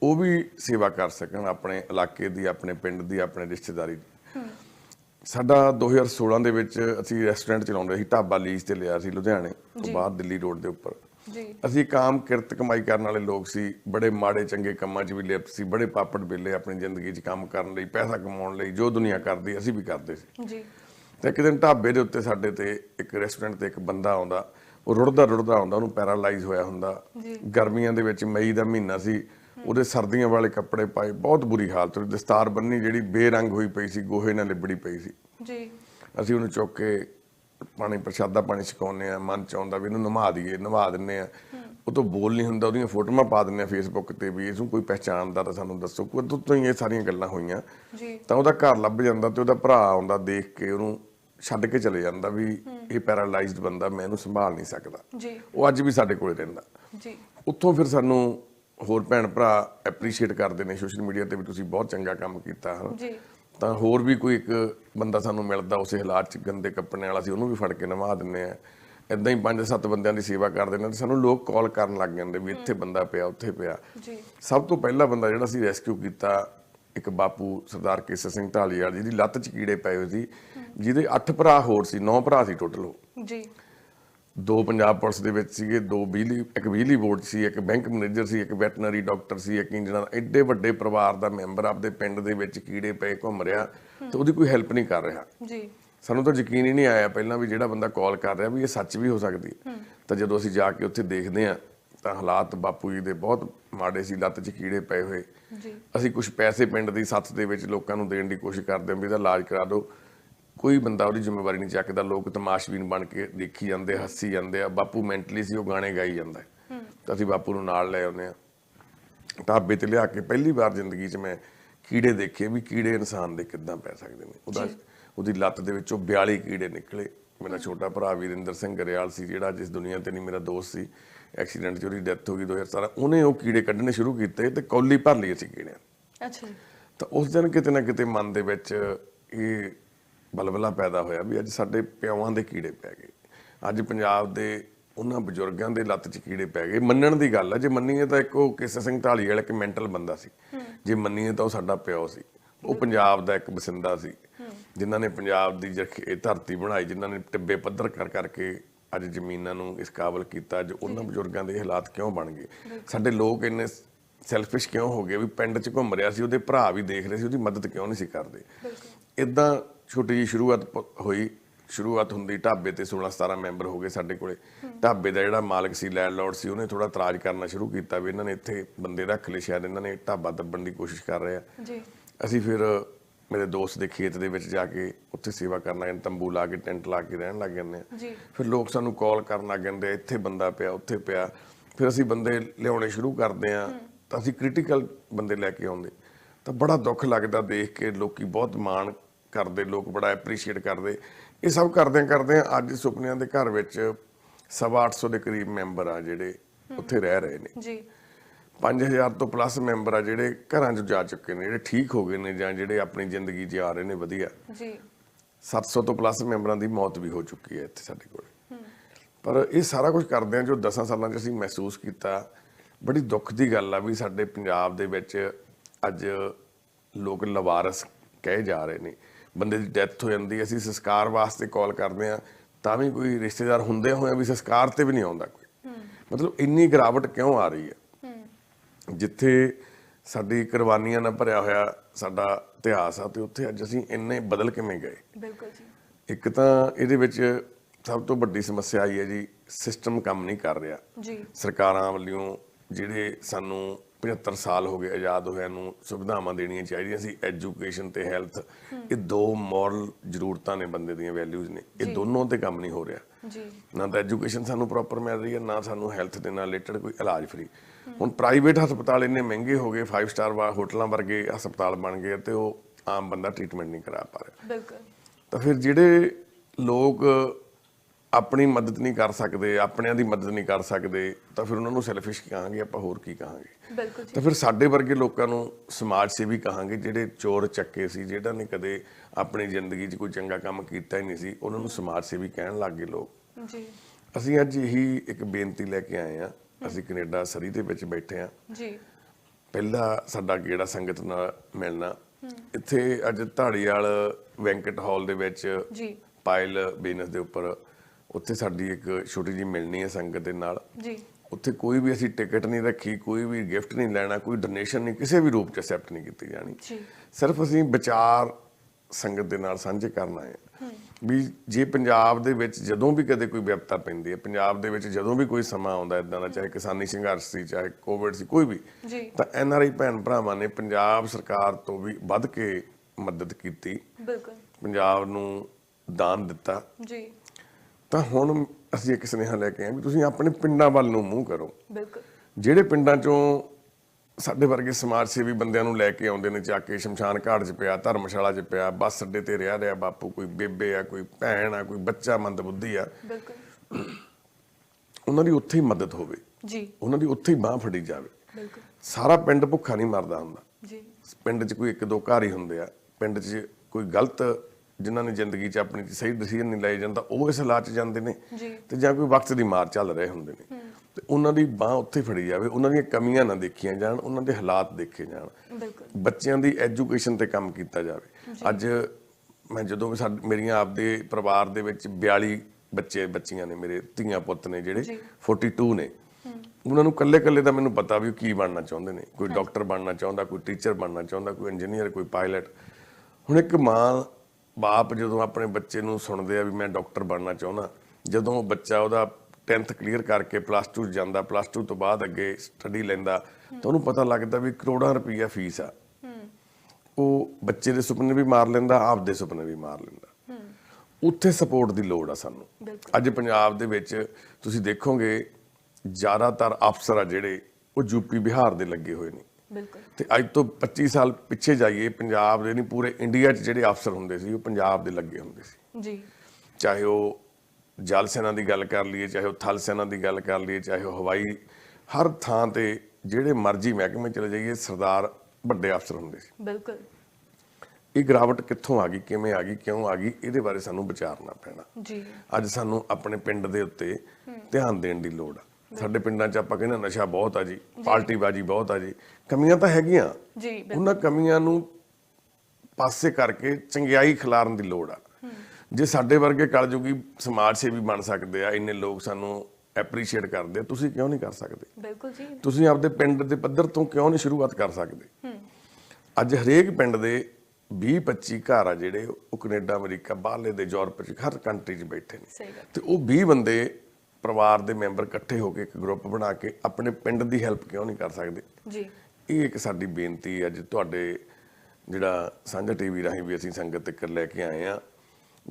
ਉਹ ਵੀ ਸੇਵਾ ਕਰ ਸਕਣ ਆਪਣੇ ਇਲਾਕੇ ਦੀ ਆਪਣੇ ਪਿੰਡ ਦੀ ਆਪਣੇ ਰਿਸ਼ਤੇਦਾਰੀ ਦੀ। ਸਾਡਾ 2016 ਦੇ ਵਿੱਚ ਅਸੀਂ ਰੈਸਟੋਰੈਂਟ ਚਲਾਉਂਦੇ ਸੀ ਢਾਬਾ ਲੀਜ਼ ਤੇ ਲਿਆ ਸੀ ਲੁਧਿਆਣੇ ਤੋਂ ਬਾਹਰ ਦਿੱਲੀ ਰੋਡ ਦੇ ਉੱਪਰ। ਜੀ। ਅਸੀਂ ਇੱਕ ਆਮ ਕਿਰਤ ਕਮਾਈ ਕਰਨ ਵਾਲੇ ਲੋਕ ਸੀ ਬੜੇ ਮਾੜੇ ਚੰਗੇ ਕੰਮਾਂ 'ਚ ਵੀ ਲਿਪਤ ਸੀ ਬੜੇ ਪਾਪੜ ਵੇਲੇ ਆਪਣੀ ਜ਼ਿੰਦਗੀ 'ਚ ਕੰਮ ਕਰਨ ਲਈ ਪੈਸਾ ਕਮਾਉਣ ਲਈ ਜੋ ਦੁਨੀਆ ਕਰਦੀ ਅਸੀਂ ਵੀ ਕਰਦੇ ਸੀ। ਜੀ। ਤੇ ਇੱਕ ਦਿਨ ਢਾਬੇ ਦੇ ਉੱਤੇ ਸਾਡੇ ਤੇ ਇੱਕ ਰੈਸਟੋਰੈਂਟ ਤੇ ਇੱਕ ਬੰਦਾ ਆਉਂਦਾ ਉਹ ਰੁੜਦਾ ਰੁੜਦਾ ਆਉਂਦਾ ਉਹਨੂੰ ਪੈਰਾਲਾਈਜ਼ ਹੋਇਆ ਹੁੰਦਾ। ਗਰਮੀਆਂ ਦੇ ਵਿੱਚ ਮਈ ਦਾ ਮਹੀਨਾ ਸੀ ਉਹਦੇ ਸਰਦੀਆਂ ਵਾਲੇ ਕੱਪੜੇ ਪਾਏ ਬਹੁਤ ਬੁਰੀ ਹਾਲਤ ਉਹਦੀ ਦਸਤਾਰ ਬੰਨੀ ਜਿਹੜੀ ਬੇਰੰਗ ਹੋਈ ਪਈ ਸੀ ਗੋਹੇ ਨਾਲ ਲਿਬੜੀ ਪਈ ਸੀ। ਜੀ। ਅਸੀਂ ਉਹਨੂੰ ਚੁੱਕ ਕੇ ਪਾਣੀ ਪ੍ਰਸ਼ਾਦਾ ਪਾਣੀ ਛਕਾਉਂਦੇ ਆ ਮਨ ਚ ਆਉਂਦਾ ਵੀ ਇਹਨੂੰ ਨਵਾ ਦਈਏ ਨਵਾ ਦਿੰਨੇ ਆ ਉਹ ਤੋਂ ਬੋਲ ਨਹੀਂ ਹੁੰਦਾ ਉਹਦੀਆਂ ਫੋਟੋਆਂ ਪਾ ਦਿੰਨੇ ਆ ਫੇਸਬੁੱਕ ਤੇ ਵੀ ਇਹਨੂੰ ਕੋਈ ਪਹਿਚਾਣਦਾ ਤਾਂ ਸਾਨੂੰ ਦੱਸੋ। ਕੋਈ ਤੋਂ ਤੋਂ ਹੀ ਇਹ ਸਾਰੀਆਂ ਗੱਲਾਂ ਹੋਈਆਂ। ਜੀ। ਤਾਂ ਉਹਦਾ ਘਰ ਲੱਭ ਜਾਂਦਾ ਤੇ ਉਹਦਾ ਭਰਾ ਆਉਂਦਾ ਦੇਖ ਕੇ ਉਹਨੂੰ ਛੱਡ ਕੇ ਚਲੇ ਜਾਂਦਾ ਵੀ ਇਹ ਪੈਰਾਲਾਈਜ਼ਡ ਬੰਦਾ ਮੈਂ ਇਹਨੂੰ ਸੰਭਾਲ ਨਹੀਂ ਸਕਦਾ। ਜੀ। ਉਹ ਅੱਜ ਵੀ ਸਾਡੇ ਕੋਲੇ ਰਹਿੰਦਾ। ਜੀ। ਉੱਥੋਂ ਫਿਰ ਸਾਨੂੰ ਹੋਰ ਭੈਣ ਭਰਾ ਐਪਰੀਸ਼ੀਏਟ ਕਰਦੇ ਨੇ ਸੋਸ਼ਲ ਮੀਡੀਆ ਤੇ ਵੀ ਤੁਸੀਂ ਬਹੁਤ ਚੰਗਾ ਕੰਮ ਕੀਤਾ ਹਨ? ਜੀ। ਤਾਂ ਹੋਰ ਵੀ ਕੋਈ ਇੱਕ ਬੰਦਾ ਸਾਨੂੰ ਮਿਲਦਾ ਉਸੇ ਹਾਲਾਤ ਚ ਗੰਦੇ ਕੱਪੜੇ ਵਾਲਾ ਸੀ ਉਹਨੂੰ ਵੀ ਫੜ ਕੇ ਨਵਾ ਦਿੰਨੇ ਆ। ਇਦਾਂ ਹੀ ਪੰਜ ਸੱਤ ਬੰਦਿਆਂ ਦੀ ਸੇਵਾ ਕਰਦੇ ਨੇ ਤੇ ਸਾਨੂੰ ਲੋਕ ਕਾਲ ਕਰਨ ਲੱਗ ਜਾਂਦੇ ਵੀ ਇੱਥੇ ਬੰਦਾ ਪਿਆ ਉੱਥੇ ਪਿਆ। ਜੀ। ਸਭ ਤੋਂ ਪਹਿਲਾ ਬੰਦਾ ਜਿਹੜਾ ਅਸੀਂ ਰੈਸਕਿਊ ਕੀਤਾ ਇੱਕ ਬਾਪੂ ਸਰਦਾਰ ਕੇਸਰ ਸਿੰਘ ਢਾਲੀਵਾਲ ਜਿਹਦੀ ਲੱਤ 'ਚ ਕੀੜੇ ਪਏ ਹੋਏ ਸੀ ਜਿਹਦੇ 8 ਭਰਾ ਹੋਰ ਸੀ 9 ਭਰਾ ਸੀ ਟੋਟਲ ਉਹ। ਜੀ। ਦੋ ਪੰਜਾਬ ਪੁਲਿਸ ਦੇ ਵਿੱਚ ਸੀਗੇ ਦੋ ਬਿਜਲੀ ਇੱਕ ਬਿਜਲੀ ਬੋਰਡ ਸੀ ਇੱਕ ਬੈਂਕ ਮੈਨੇਜਰ ਸੀ ਇੱਕ ਵੈਟਰਨਰੀ ਡਾਕਟਰ ਸੀ ਇੱਕ ਇੰਜੀਨੀਅਰ ਐਡੇ ਵੱਡੇ ਪਰਿਵਾਰ ਦਾ ਮੈਂਬਰ ਆਪਦੇ ਪਿੰਡ ਦੇ ਵਿੱਚ ਕੀੜੇ ਪਏ ਘੁੰਮ ਰਿਹਾ ਤੇ ਉਹਦੀ ਕੋਈ ਹੈਲਪ ਨਹੀਂ ਕਰ ਰਿਹਾ। ਜੀ। ਸਾਨੂੰ ਤਾਂ ਯਕੀਨ ਹੀ ਨਹੀਂ ਆਇਆ ਪਹਿਲਾਂ ਵੀ ਜਿਹੜਾ ਬੰਦਾ ਕਾਲ ਕਰ ਰਿਹਾ ਵੀ ਇਹ ਸੱਚ ਵੀ ਹੋ ਸਕਦੀ ਹੈ। ਤਾਂ ਜਦੋਂ ਅਸੀਂ ਜਾ ਕੇ ਉੱਥੇ ਦੇਖਦੇ ਆ ਤਾਂ ਹਾਲਾਤ ਬਾਪੂ ਜੀ ਦੇ ਬਹੁਤ ਮਾੜੇ ਸੀ ਲੱਤ 'ਚ ਕੀੜੇ ਪਏ ਹੋਏ। ਜੀ। ਅਸੀਂ ਕੁਝ ਪੈਸੇ ਪਿੰਡ ਦੀ ਸੱਥ ਦੇ ਵਿੱਚ ਲੋਕਾਂ ਨੂੰ ਦੇਣ ਦੀ ਕੋਸ਼ਿਸ਼ ਕਰਦੇ ਹਾਂ ਵੀ ਇਹਦਾ ਇਲਾਜ ਕਰਾ ਦਿਓ। ਕੋਈ ਬੰਦਾ ਉਹਦੀ ਜ਼ਿੰਮੇਵਾਰੀ ਨਹੀਂ ਚੱਕਦਾ ਲੋਕ ਤਮਾਸ਼ਬੀਨ ਬਣ ਕੇ ਦੇਖੀ ਜਾਂਦੇ ਹੱਸੀ ਜਾਂਦੇ ਆ। ਬਾਪੂ ਮੈਂਟਲੀ ਸੀ ਉਹ ਗਾਣੇ ਗਾਈ ਜਾਂਦਾ। ਹੈ। ਤਾਂ ਅਸੀਂ ਬਾਪੂ ਨੂੰ ਨਾਲ ਲੈ ਆਉਂਦੇ ਆ ਢਾਬੇ ਤੇ ਲਿਆ ਕੇ ਪਹਿਲੀ ਵਾਰ ਜ਼ਿੰਦਗੀ 'ਚ ਮੈਂ ਕੀੜੇ ਦੇਖੇ ਵੀ ਕੀੜੇ ਇਨਸਾਨ ਦੇ ਕਿੱਦਾਂ ਪੈ ਸਕਦੇ ਨੇ। ਉਹਦਾ ਉਹਦੀ ਲੱਤ ਦੇ ਵਿੱਚੋਂ 42 ਕੀੜੇ ਨਿਕਲੇ। ਮੇਰਾ ਛੋਟਾ ਭਰਾ ਵੀਰਿੰਦਰ ਸਿੰਘ ਗਰੇਵਾਲ ਸੀ ਜਿਹੜਾ ਜਿਸ ਦੁਨੀਆ ਤੇ ਨਹੀਂ ਮੇਰਾ ਦੋਸਤ ਸੀ। ਐਕਸੀਡੈਂਟ 'ਚ ਉਹਦੀ ਡੈਥ ਹੋ ਗਈ 2017 ਉਹਨੇ ਉਹ ਕੀੜੇ ਕੱਢਣੇ ਸ਼ੁਰੂ ਕੀਤੇ ਤੇ ਕੌਲੀ ਭਰ ਲਈ ਅਸੀਂ ਕੀੜਿਆਂ। ਅੱਛਾ ਜੀ। ਤਾਂ ਉਸ ਦਿਨ ਕਿਤੇ ਨਾ ਕਿਤੇ ਮਨ ਦੇ ਵਿੱਚ ਇਹ ਬਲਬਲਾ ਪੈਦਾ ਹੋਇਆ ਵੀ ਅੱਜ ਸਾਡੇ ਪਿਓਾਂ ਦੇ ਕੀੜੇ ਪੈ ਗਏ। ਅੱਜ ਪੰਜਾਬ ਦੇ ਉਹਨਾਂ ਬਜ਼ੁਰਗਾਂ ਦੇ ਲੱਤ 'ਚ ਕੀੜੇ ਪੈ ਗਏ। ਮੰਨਣ ਦੀ ਗੱਲ ਹੈ ਜੇ ਮੰਨੀਏ ਤਾਂ ਇੱਕ ਉਹ ਕੇਸਰ ਸਿੰਘ ਢਾਲੀ ਵਾਲਾ ਇੱਕ ਮੈਂਟਲ ਬੰਦਾ ਸੀ। ਜੇ ਮੰਨੀਏ ਤਾਂ ਉਹ ਸਾਡਾ ਪਿਓ ਸੀ। ਉਹ ਪੰਜਾਬ ਦਾ ਇੱਕ ਬਸਿੰਦਾ ਸੀ। ਜਿਨ੍ਹਾਂ ਨੇ ਪੰਜਾਬ ਦੀ ਧਰਤੀ ਬਣਾਈ ਜਿਨ੍ਹਾਂ ਨੇ ਟਿੱਬੇ ਪੱਧਰ ਕਰ ਕਰਕੇ ਅੱਜ ਜ਼ਮੀਨਾਂ ਨੂੰ ਇਸ ਕਾਬਲ ਕੀਤਾ ਅੱਜ ਉਹਨਾਂ ਬਜ਼ੁਰਗਾਂ ਦੇ ਹਾਲਾਤ ਕਿਉਂ ਬਣ ਗਏ? ਸਾਡੇ ਲੋਕ ਇੰਨੇ ਸੈਲਫਿਸ਼ ਕਿਉਂ ਹੋ ਗਏ ਵੀ ਪਿੰਡ 'ਚ ਘੁੰਮ ਰਿਹਾ ਸੀ ਉਹਦੇ ਭਰਾ ਵੀ ਦੇਖ ਰਹੇ ਸੀ ਉਹਦੀ ਮਦਦ ਕਿਉਂ ਨਹੀਂ ਸੀ ਕਰਦੇ? ਇਦਾਂ ਛੋਟੀ ਜੀ ਸ਼ੁਰੂਆਤ ਹੋਈ ਸ਼ੁਰੂਆਤ ਹੁੰਦੀ ਢਾਬੇ ਤੇ 16 17 ਮੈਂਬਰ ਹੋ ਗਏ ਸਾਡੇ ਕੋਲੇ। ਢਾਬੇ ਦਾ ਜਿਹੜਾ ਮਾਲਕ ਸੀ ਲੈਂਡਲੋਰਡ ਸੀ ਉਹਨੇ ਥੋੜਾ ਇਤਰਾਜ਼ ਕਰਨਾ ਸ਼ੁਰੂ ਕੀਤਾ ਵੀ ਇਹਨਾਂ ਨੇ ਇੱਥੇ ਬੰਦੇ ਰੱਖ ਲਏ ਸ਼ਾਇਦ ਇਹਨਾਂ ਨੇ ਢਾਬਾ ਦੱਬਣ ਦੀ ਕੋਸ਼ਿਸ਼ ਕਰ ਰਹੇ ਆ। ਜੀ। ਅਸੀਂ ਫਿਰ ਮੇਰੇ ਦੋਸਤ ਦੇ ਖੇਤ ਦੇ ਵਿੱਚ ਜਾ ਕੇ ਉੱਥੇ ਸੇਵਾ ਕਰਨ ਲੱਗੇ ਤੰਬੂ ਲਾ ਕੇ ਟੈਂਟ ਲਾ ਕੇ ਰਹਿਣ ਲੱਗ ਜਾਂਦੇ ਆ। ਫਿਰ ਲੋਕ ਸਾਨੂੰ ਕਾਲ ਕਰਨ ਲੱਗ ਜਾਂਦੇ ਇੱਥੇ ਬੰਦਾ ਪਿਆ ਉੱਥੇ ਪਿਆ। ਫਿਰ ਅਸੀਂ ਬੰਦੇ ਲਿਆਉਣੇ ਸ਼ੁਰੂ ਕਰਦੇ ਆ ਤਾਂ ਅਸੀਂ ਕ੍ਰਿਟੀਕਲ ਬੰਦੇ ਲੈ ਕੇ ਆਉਂਦੇ। ਤਾਂ ਬੜਾ ਦੁੱਖ ਲੱਗਦਾ ਦੇਖ ਕੇ ਲੋਕੀ ਬਹੁਤ ਮਾਣ ਕਰਦੇ ਲੋਕ ਬੜਾ ਐਪਰੀਸ਼ੀਏਟ ਕਰਦੇ। ਇਹ ਸਭ ਕਰਦਿਆਂ ਕਰਦਿਆਂ ਅੱਜ ਸੁਪਨਿਆਂ ਦੇ ਘਰ ਵਿੱਚ ਸਵਾ 800 ਦੇ ਕਰੀਬ ਮੈਂਬਰ ਆ ਜਿਹੜੇ ਉੱਥੇ ਰਹਿ ਰਹੇ ਨੇ। ਜੀ। 5000 ਤੋਂ ਪਲੱਸ ਮੈਂਬਰ ਆ ਜਿਹੜੇ ਘਰਾਂ 'ਚ ਜਾ ਚੁੱਕੇ ਨੇ ਜਿਹੜੇ ਠੀਕ ਹੋ ਗਏ ਨੇ ਜਾਂ ਜਿਹੜੇ ਆਪਣੀ ਜ਼ਿੰਦਗੀ ਜਿਆ ਰਹੇ ਨੇ ਵਧੀਆ। ਜੀ। 700 ਤੋਂ ਪਲੱਸ ਮੈਂਬਰਾਂ ਦੀ ਮੌਤ ਵੀ ਹੋ ਚੁੱਕੀ ਹੈ ਇੱਥੇ ਸਾਡੇ ਕੋਲ। ਪਰ ਇਹ ਸਾਰਾ ਕੁਝ ਕਰਦੇ ਆ ਜੋ 10 ਸਾਲਾਂ 'ਚ ਅਸੀਂ ਮਹਿਸੂਸ ਕੀਤਾ। ਬੜੀ ਦੁੱਖ ਦੀ ਗੱਲ ਆ ਵੀ ਸਾਡੇ ਪੰਜਾਬ ਦੇ ਵਿੱਚ ਅੱਜ ਲੋਕ ਲਵਾਰਸ ਕਹੇ ਜਾ ਰਹੇ ਨੇ। ਬੰਦੇ ਦੀ ਡੈਥ ਹੋ ਜਾਂਦੀ ਅਸੀਂ ਸੰਸਕਾਰ ਵਾਸਤੇ ਕਾਲ ਕਰਦੇ ਆ ਤਾਂ ਵੀ ਕੋਈ ਰਿਸ਼ਤੇਦਾਰ ਹੁੰਦੇ ਹੋਏ ਵੀ ਸੰਸਕਾਰ ਤੇ ਵੀ ਨਹੀਂ ਆਉਂਦਾ ਕੋਈ। ਮਤਲਬ ਇੰਨੀ ਗਿਰਾਵਟ ਕਿਉਂ ਆ ਰਹੀ ਹੈ? ਜਿੱਥੇ ਸਾਡੀ ਕੁਰਬਾਨੀਆਂ ਨਾਲ ਭਰਿਆ ਹੋਇਆ ਸਾਡਾ ਇਤਿਹਾਸ ਆ ਤੇ ਉੱਥੇ ਅੱਜ ਅਸੀਂ ਇੰਨੇ ਬਦਲ ਕਿਵੇਂ ਗਏ। ਬਿਲਕੁਲ ਜੀ। ਇੱਕ ਤਾਂ ਇਹਦੇ ਵਿੱਚ ਸਭ ਤੋਂ ਵੱਡੀ ਸਮੱਸਿਆ ਆਈ ਹੈ ਜੀ ਸਿਸਟਮ ਕੰਮ ਨਹੀਂ ਕਰ ਰਿਹਾ। ਜੀ। ਸਰਕਾਰਾਂ ਵੱਲੋਂ ਜਿਹੜੇ ਸਾਨੂੰ 75 ਸਾਲ ਹੋ ਗਏ ਆਜ਼ਾਦ ਹੋਇਆਂ ਨੂੰ ਸੁਵਿਧਾਵਾਂ ਦੇਣੀਆਂ ਚਾਹੀਦੀਆਂ ਸੀ ਐਜੂਕੇਸ਼ਨ ਤੇ ਹੈਲਥ ਇਹ ਦੋ ਮੋਰਲ ਜ਼ਰੂਰਤਾਂ ਨੇ ਬੰਦੇ ਦੀਆਂ ਵੈਲਿਊਜ਼ ਨੇ। ਇਹ ਦੋਨੋਂ ਤੇ ਕੰਮ ਨਹੀਂ ਹੋ ਰਿਹਾ। ਜੀ। ਨਾ ਤਾਂ ਐਜੂਕੇਸ਼ਨ ਸਾਨੂੰ ਪ੍ਰੋਪਰ ਮਿਲ ਰਹੀ ਹੈ ਨਾ ਸਾਨੂੰ ਹੈਲਥ ਦੇ ਨਾਲ ਰਿਲੇਟਡ ਕੋਈ ਇਲਾਜ ਫ੍ਰੀ ਹੁਣ ਪ੍ਰਾਈਵੇਟ ਹਸਪਤਾਲ ਇੰਨੇ ਮਹਿੰਗੇ ਹੋ ਗਏ 5 ਸਟਾਰ ਵਾ ਹੋਟਲਾਂ ਵਰਗੇ ਹਸਪਤਾਲ ਬਣ ਗਏ ਤੇ ਉਹ ਆਮ ਬੰਦਾ ਟ੍ਰੀਟਮੈਂਟ ਨਹੀਂ ਕਰਾ ਪਾ ਰਿਹਾ। ਬਿਲਕੁਲ। ਤਾਂ ਫਿਰ ਜਿਹੜੇ ਲੋਕ ਆਪਣੀ ਮਦਦ ਨਹੀਂ ਕਰ ਸਕਦੇ ਆਪਣਿਆਂ ਦੀ ਮਦਦ ਨਹੀਂ ਕਰ ਸਕਦੇ ਤਾਂ ਫਿਰ ਉਹਨਾਂ ਨੂੰ ਸੈਲਫਿਸ਼ ਕਹਾਂਗੇ ਆਪਾਂ ਹੋਰ ਕੀ ਕਹਾਂਗੇ? ਬਿਲਕੁਲ ਤਾਂ ਫਿਰ ਸਾਡੇ ਵਰਗੇ ਲੋਕਾਂ ਨੂੰ ਸਮਾਜ ਸੇਵੀ ਕਹਾਂਗੇ ਜਿਹੜੇ ਚੋਰ ਚੱਕੇ ਸੀ ਜਿਹੜਾ ਨੇ ਕਦੇ ਆਪਣੀ ਜ਼ਿੰਦਗੀ 'ਚ ਕੋਈ ਚੰਗਾ ਕੰਮ ਕੀਤਾ ਹੀ ਨਹੀਂ ਸੀ ਉਹਨਾਂ ਨੂੰ ਸਮਾਜ ਸੇਵੀ ਕਹਿਣ ਲੱਗ ਗਏ ਲੋਕ। ਜੀ। ਅਸੀਂ ਅੱਜ ਇਹੀ ਇੱਕ ਬੇਨਤੀ ਲੈ ਕੇ ਆਏ ਆ ਅਸੀਂ ਕੈਨੇਡਾ ਸਰੀ ਦੇ ਵਿੱਚ ਬੈਠੇ ਆ ਜੀ। ਪਹਿਲਾ ਸਾਡਾ ਗੇੜਾ ਸੰਗਤ ਨਾਲ ਮਿਲਣਾ। ਇੱਥੇ ਅੱਜ ਢਾੜੀਵਾਲ ਵੈਂਕਟ ਹਾਲ ਦੇ ਵਿੱਚ ਜੀ। ਪਾਇਲ ਬਿਜ਼ਨਸ ਦੇ ਉੱਪਰ ਉੱਥੇ ਸਾਡੀ ਇੱਕ ਛੋਟੀ ਜਿਹੀ ਮਿਲਣੀ ਹੈ ਸੰਗਤ ਦੇ ਨਾਲ। ਜੀ। ਉੱਥੇ ਕੋਈ ਵੀ ਅਸੀਂ ਟਿਕਟ ਨਹੀਂ ਰੱਖੀ ਕੋਈ ਵੀ ਗਿਫਟ ਨਹੀਂ ਲੈਣਾ ਕੋਈ ਡੋਨੇਸ਼ਨ ਨਹੀਂ ਕਿਸੇ ਵੀ ਰੂਪ ਚ ਅਸੈਪਟ ਨਹੀਂ ਕੀਤੀ ਜਾਣੀ। ਜੀ। ਸਿਰਫ ਅਸੀਂ ਵਿਚਾਰ ਸੰਗਤ ਦੇ ਨਾਲ ਸਾਂਝੇ ਕਰਨ ਹਾਂ। ਵੀ ਜੇ ਪੰਜਾਬ ਦੇ ਵਿੱਚ ਜਦੋਂ ਵੀ ਕਦੇ ਕੋਈ ਵਿਪਤਾ ਪੈਂਦੀ ਹੈ ਪੰਜਾਬ ਦੇ ਵਿੱਚ ਜਦੋਂ ਵੀ ਕੋਈ ਸਮਾਂ ਆਉਂਦਾ ਇਦਾਂ ਦਾ ਚਾਹੇ ਕਿਸਾਨੀ ਸੰਘਰਸ਼ ਸੀ ਚਾਹੇ ਕੋਵਿਡ ਸੀ ਕੋਈ ਵੀ ਤਾਂ ਐਨਆਰਆਈ ਭੈਣ ਭਰਾਵਾਂ ਨੇ ਪੰਜਾਬ ਸਰਕਾਰ ਤੋਂ ਵੀ ਵੱਧ ਕੇ ਮਦਦ ਕੀਤੀ। ਬਿਲਕੁਲ। ਪੰਜਾਬ ਨੂੰ ਦਾਨ ਦਿੱਤਾ। ਜੀ। ਤਾਂ ਹੁਣ ਅਸੀਂ ਇੱਕ ਸੁਨੇਹਾ ਲੈ ਕੇ ਆਏ ਵੀ ਤੁਸੀਂ ਆਪਣੇ ਪਿੰਡਾਂ ਵੱਲ ਨੂੰ ਮੂੰਹ ਕਰੋ। ਬਿਲਕੁਲ। ਜਿਹੜੇ ਪਿੰਡਾਂ ਚੋਂ ਸਾਡੇ ਵਰਗੇ ਸਮਾਜ ਸੇਵੀ ਬੰਦਿਆਂ ਨੂੰ ਲੈ ਕੇ ਆਉਂਦੇ ਨੇ ਜਾ ਕੇ ਸ਼ਮਸ਼ਾਨ ਘਾਟ 'ਚ ਪਿਆ ਧਰਮਸ਼ਾਲਾ 'ਚ ਪਿਆ ਬੱਸ ਅੱਡੇ ਤੇ ਰਿਹਾ ਰਿਹਾ ਬਾਪੂ ਕੋਈ ਬੇਬੇ ਆ ਕੋਈ ਭੈਣ ਆ ਕੋਈ ਬੱਚਾ ਮੰਦਬੁੱਧੀ ਆ। ਬਿਲਕੁਲ। ਉਹਨਾਂ ਦੀ ਉੱਥੇ ਹੀ ਮਦਦ ਹੋਵੇ। ਜੀ। ਉਹਨਾਂ ਦੀ ਉੱਥੇ ਹੀ ਬਾਹ ਫੜੀ ਜਾਵੇ। ਬਿਲਕੁਲ। ਸਾਰਾ ਪਿੰਡ ਭੁੱਖਾ ਨਹੀਂ ਮਰਦਾ ਹੁੰਦਾ। ਜੀ। ਪਿੰਡ 'ਚ ਕੋਈ ਇੱਕ ਦੋ ਘਰ ਹੀ ਹੁੰਦੇ ਆ। ਪਿੰਡ 'ਚ ਕੋਈ ਗਲਤ ਜਿਨ੍ਹਾਂ ਨੇ ਜ਼ਿੰਦਗੀ 'ਚ ਆਪਣੀ ਸਹੀ ਡਿਸੀਜਨ ਨਹੀਂ ਲਏ ਜਾਂਦਾ ਉਹ ਇਸ ਹਾਲਾਤ 'ਚ ਜਾਂਦੇ ਨੇ ਜੀ। ਤੇ ਜਾਂ ਕੋਈ ਵਕਤ ਦੀ ਮਾਰ ਚੱਲ ਰਹੇ ਹੁੰਦੇ ਨੇ। ਤੇ ਉਹਨਾਂ ਦੀ ਬਾਹ ਉੱਥੇ ਫੜੀ ਜਾਵੇ ਉਹਨਾਂ ਦੀਆਂ ਕਮੀਆਂ ਨਾ ਦੇਖੀਆਂ ਜਾਣ ਉਹਨਾਂ ਦੇ ਹਾਲਾਤ ਦੇਖੇ ਜਾਣ। ਬਿਲਕੁਲ। ਬੱਚਿਆਂ ਦੀ ਐਜੂਕੇਸ਼ਨ ਤੇ ਕੰਮ ਕੀਤਾ ਜਾਵੇ। ਅੱਜ ਮੈਂ ਜਦੋਂ ਵੀ ਸਾਡੇ ਮੇਰੀਆਂ ਆਪਦੇ ਪਰਿਵਾਰ ਦੇ ਵਿੱਚ 42 ਬੱਚੇ ਬੱਚੀਆਂ ਨੇ ਮੇਰੇ ਧੀਆਂ ਪੁੱਤ ਨੇ ਜਿਹੜੇ ਜੀ। 42 ਨੇ। ਉਹਨਾਂ ਨੂੰ ਕੱਲੇ ਕੱਲੇ ਦਾ ਮੈਨੂੰ ਪਤਾ ਵੀ ਕੀ ਬਣਨਾ ਚਾਹੁੰਦੇ ਨੇ। ਕੋਈ ਡਾਕਟਰ ਬਣਨਾ ਚਾਹੁੰਦਾ ਕੋਈ ਟੀਚਰ ਬਣਨਾ ਚਾਹੁੰਦਾ ਕੋਈ ਇੰਜੀਨੀਅਰ ਕੋਈ ਪਾਇਲਟ। ਹੁਣ ਇੱਕ ਮਾਂ ਬਾਪ ਜਦੋਂ ਆਪਣੇ ਬੱਚੇ ਨੂੰ ਸੁਣਦੇ ਆ ਵੀ ਮੈਂ ਡਾਕਟਰ ਬਣਨਾ ਚਾਹੁੰਦਾ ਜਦੋਂ ਉਹ ਬੱਚਾ ਉਹਦਾ 10th ਕਲੀਅਰ ਕਰਕੇ ਪਲੱਸ 2 ਜਾਂਦਾ ਪਲੱਸ 2 ਤੋਂ ਬਾਅਦ ਅੱਗੇ ਸਟੱਡੀ ਲੈਂਦਾ ਤਾਂ ਉਹਨੂੰ ਪਤਾ ਲੱਗਦਾ ਵੀ ਕਰੋੜਾਂ ਰੁਪਈਆ ਫੀਸ ਆ। ਉਹ ਬੱਚੇ ਦੇ ਸੁਪਨੇ ਵੀ ਮਾਰ ਲੈਂਦਾ ਆਪਦੇ ਸੁਪਨੇ ਵੀ ਮਾਰ ਲੈਂਦਾ। ਉੱਥੇ ਸਪੋਰਟ ਦੀ ਲੋੜ ਆ ਸਾਨੂੰ। ਅੱਜ ਪੰਜਾਬ ਦੇ ਵਿੱਚ ਤੁਸੀਂ ਦੇਖੋਗੇ ਜ਼ਿਆਦਾਤਰ ਅਫਸਰ ਆ ਜਿਹੜੇ ਉਹ ਯੂਪੀ ਬਿਹਾਰ ਦੇ ਲੱਗੇ ਹੋਏ ਨੇ। ਬਿਲਕੁਲ। ਤੇ ਅੱਜ ਤੋਂ 25 ਸਾਲ ਪਿੱਛੇ ਜਾਈਏ ਪੰਜਾਬ ਦੇ ਨਹੀਂ ਪੂਰੇ ਇੰਡੀਆ 'ਚ ਜਿਹੜੇ ਅਫਸਰ ਹੁੰਦੇ ਸੀ ਉਹ ਪੰਜਾਬ ਦੇ ਲੱਗੇ ਹੁੰਦੇ ਸੀ। ਜੀ। ਚਾਹੇ ਉਹ ਜਲ ਸੈਨਾ ਦੀ ਗੱਲ ਕਰ ਲਈਏ ਚਾਹੇ ਉਹ ਥਲ ਸੈਨਾ ਦੀ ਗੱਲ ਕਰ ਲਈਏ ਚਾਹੇ ਉਹ ਹਵਾਈ ਹਰ ਥਾਂ ਤੇ ਜਿਹੜੇ ਮਰਜ਼ੀ ਮਹਿਕਮੇ ਚਲੇ ਜਾਈਏ ਸਰਦਾਰ ਵੱਡੇ ਅਫਸਰ ਹੁੰਦੇ ਸੀ। ਬਿਲਕੁਲ। ਇਹ ਗਿਰਾਵਟ ਕਿੱਥੋਂ ਆ ਗਈ ਕਿਵੇਂ ਆ ਗਈ ਕਿਉਂ ਆ ਗਈ ਇਹਦੇ ਬਾਰੇ ਸਾਨੂੰ ਵਿਚਾਰਨਾ ਪੈਣਾ। ਜੀ। ਅੱਜ ਸਾਨੂੰ ਆਪਣੇ ਪਿੰਡ ਦੇ ਉੱਤੇ ਧਿਆਨ ਦੇਣ ਦੀ ਲੋੜ ਆ। ਸਾਡੇ ਪਿੰਡਾਂ 'ਚ ਆਪਾਂ ਕਹਿੰਦੇ ਨਸ਼ਾ ਬਹੁਤ ਆ ਜੀ ਪਾਰਟੀਬਾਜ਼ੀ ਬਹੁਤ ਆ ਜੀ। ਕਮੀਆਂ ਤਾਂ ਹੈਗੀਆਂ। ਜੀ ਉਹਨਾਂ ਕਮੀਆਂ ਨੂੰ ਪਾਸੇ ਕਰਕੇ ਚੰਗਿਆਈ ਖਿਲਾਰਨ ਦੀ ਲੋੜ ਆ। ਜੇ ਸਾਡੇ ਵਰਗੇ ਕਲਯੁਗੀ ਸਮਾਜ ਸੇਵੀ ਬਣ ਸਕਦੇ ਆ ਇੰਨੇ ਲੋਕ ਸਾਨੂੰ ਐਪਰੀਸ਼ੀਏਟ ਕਰਦੇ ਆ ਤੁਸੀਂ ਕਿਉਂ ਨਹੀਂ ਕਰ ਸਕਦੇ? ਬਿਲਕੁਲ ਜੀ। ਤੁਸੀਂ ਆਪਦੇ ਪਿੰਡ ਦੇ ਪੱਧਰ ਤੋਂ ਕਿਉਂ ਨਹੀਂ ਸ਼ੁਰੂਆਤ ਕਰ ਸਕਦੇ? ਅੱਜ ਹਰੇਕ ਪਿੰਡ ਦੇ 20 25 ਘਰ ਆ ਜਿਹੜੇ ਉਹ ਕੈਨੇਡਾ ਅਮਰੀਕਾ ਬਾਹਰਲੇ ਦੇ ਯੂਰਪ ਚ ਹਰ ਕੰਟਰੀ 'ਚ ਬੈਠੇ ਨੇ। ਤੇ ਉਹ 20 ਬੰਦੇ ਪਰਿਵਾਰ ਦੇ ਮੈਂਬਰ ਇਕੱਠੇ ਹੋ ਕੇ ਇੱਕ ਗਰੁੱਪ ਬਣਾ ਕੇ ਆਪਣੇ ਪਿੰਡ ਦੀ ਹੈਲਪ ਕਿਉਂ ਨਹੀਂ ਕਰ ਸਕਦੇ? ਜੀ। ਇਹ ਇੱਕ ਸਾਡੀ ਬੇਨਤੀ ਅੱਜ ਤੁਹਾਡੇ ਜਿਹੜਾ ਸਾਂਝਾ ਟੀਵੀ ਰਾਹੀਂ ਵੀ ਅਸੀਂ ਸੰਗਤ ਤੱਕ ਲੈ ਕੇ ਆਏ ਆ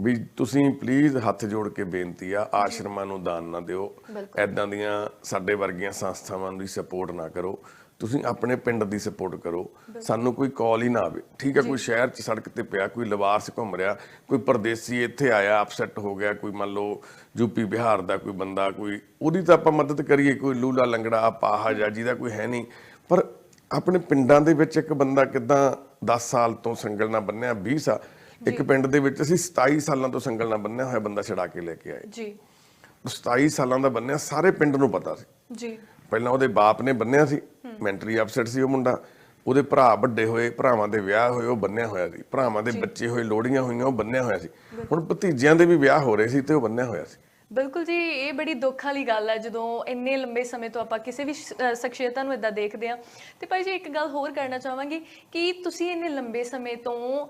ਵੀ ਤੁਸੀਂ ਪਲੀਜ਼ ਹੱਥ ਜੋੜ ਕੇ ਬੇਨਤੀ ਆ ਆਸ਼ਰਮਾਂ ਨੂੰ ਦਾਨ ਨਾ ਦਿਓ। ਐਦਾਂ ਦੀਆਂ ਸਾਡੇ ਵਰਗੀਆਂ ਸੰਸਥਾਵਾਂ ਦੀ ਸਪੋਰਟ ਨਾ ਕਰੋ। ਤੁਸੀਂ ਆਪਣੇ ਪਿੰਡ ਦੀ ਸਪੋਰਟ ਕਰੋ। ਸਾਨੂੰ ਕੋਈ ਕਾਲ ਹੀ ਨਾ ਆਵੇ। ਠੀਕ ਹੈ ਕੋਈ ਸ਼ਹਿਰ 'ਚ ਸੜਕ ਤੇ ਪਿਆ ਕੋਈ ਲਿਵਾਰਸ ਘੁੰਮ ਰਿਹਾ ਕੋਈ ਪਰਦੇਸੀ ਇੱਥੇ ਆਇਆ ਅਪਸੈਟ ਹੋ ਗਿਆ ਕੋਈ ਮੰਨ ਲਓ ਯੂਪੀ ਬਿਹਾਰ ਦਾ ਕੋਈ ਬੰਦਾ ਕੋਈ ਉਹਦੀ ਤਾਂ ਆਪਾਂ ਮਦਦ ਕਰੀਏ ਕੋਈ ਲੂਲਾ ਲੰਗੜਾ ਆਪਾਹਾ ਜਾਂ ਜਿਹਦਾ ਕੋਈ ਹੈ ਨਹੀਂ। ਪਰ ਆਪਣੇ ਪਿੰਡਾਂ ਦੇ ਵਿੱਚ ਇੱਕ ਬੰਦਾ ਕਿਦਾਂ 10 ਸਾਲ ਤੋਂ ਸੰਗਲ ਨਾਲ ਬੰਨਿਆ 20 ਸਾਲ ਇੱਕ ਪਿੰਡ ਦੇ ਵਿੱਚ ਅਸੀਂ 27 ਸਾਲਾਂ ਤੋਂ ਸੰਗਲ ਨਾਲ ਬੰਨਿਆ ਹੋਇਆ ਬੰਦਾ ਛੜਾ ਕੇ ਲੈ ਕੇ ਆਏ। ਜੀ। 27 ਸਾਲਾਂ ਦਾ ਬੰਨਿਆ ਸਾਰੇ ਪਿੰਡ ਨੂੰ ਪਤਾ ਸੀ। ਜੀ। ਪਹਿਲਾਂ ਉਹਦੇ ਬਾਪ ਨੇ ਬੰਨਿਆ ਸੀ ਮੈਂਟਲੀ ਅਪਸੈਟ ਸੀ ਉਹ ਮੁੰਡਾ। ਉਹਦੇ ਭਰਾ ਵੱਡੇ ਹੋਏ ਭਰਾਵਾਂ ਦੇ ਵਿਆਹ ਹੋਏ ਉਹ ਬੰਨਿਆ ਹੋਇਆ ਸੀ। ਭਰਾਵਾਂ ਦੇ ਬੱਚੇ ਹੋਏ ਲੋੜੀਆਂ ਹੋਈਆਂ ਉਹ ਬੰਨਿਆ ਹੋਇਆ ਸੀ। ਹੁਣ ਭਤੀਜਿਆਂ ਦੇ ਵੀ ਵਿਆਹ ਹੋ ਰਹੇ ਸੀ ਤੇ ਉਹ ਬੰਨਿਆ ਹੋਇਆ ਸੀ। ਬਿਲਕੁਲ ਜੀ ਇਹ ਬੜੀ ਦੁੱਖ ਵਾਲੀ ਗੱਲ ਹੈ ਜਦੋਂ ਇੰਨੇ ਲੰਬੇ ਸਮੇਂ ਤੋਂ ਆਪਾਂ ਕਿਸੇ ਵੀ ਸ਼ਖਸੀਅਤਾਂ ਨੂੰ ਇਦਾਂ ਦੇਖਦੇ ਆ। ਤੇ ਭਾਈ ਜੀ ਇੱਕ ਗੱਲ ਹੋਰ ਕਰਨਾ ਚਾਹਾਂਗੀ ਕਿ ਤੁਸੀਂ ਇੰਨੇ ਲੰਬੇ ਸਮੇਂ ਤੋਂ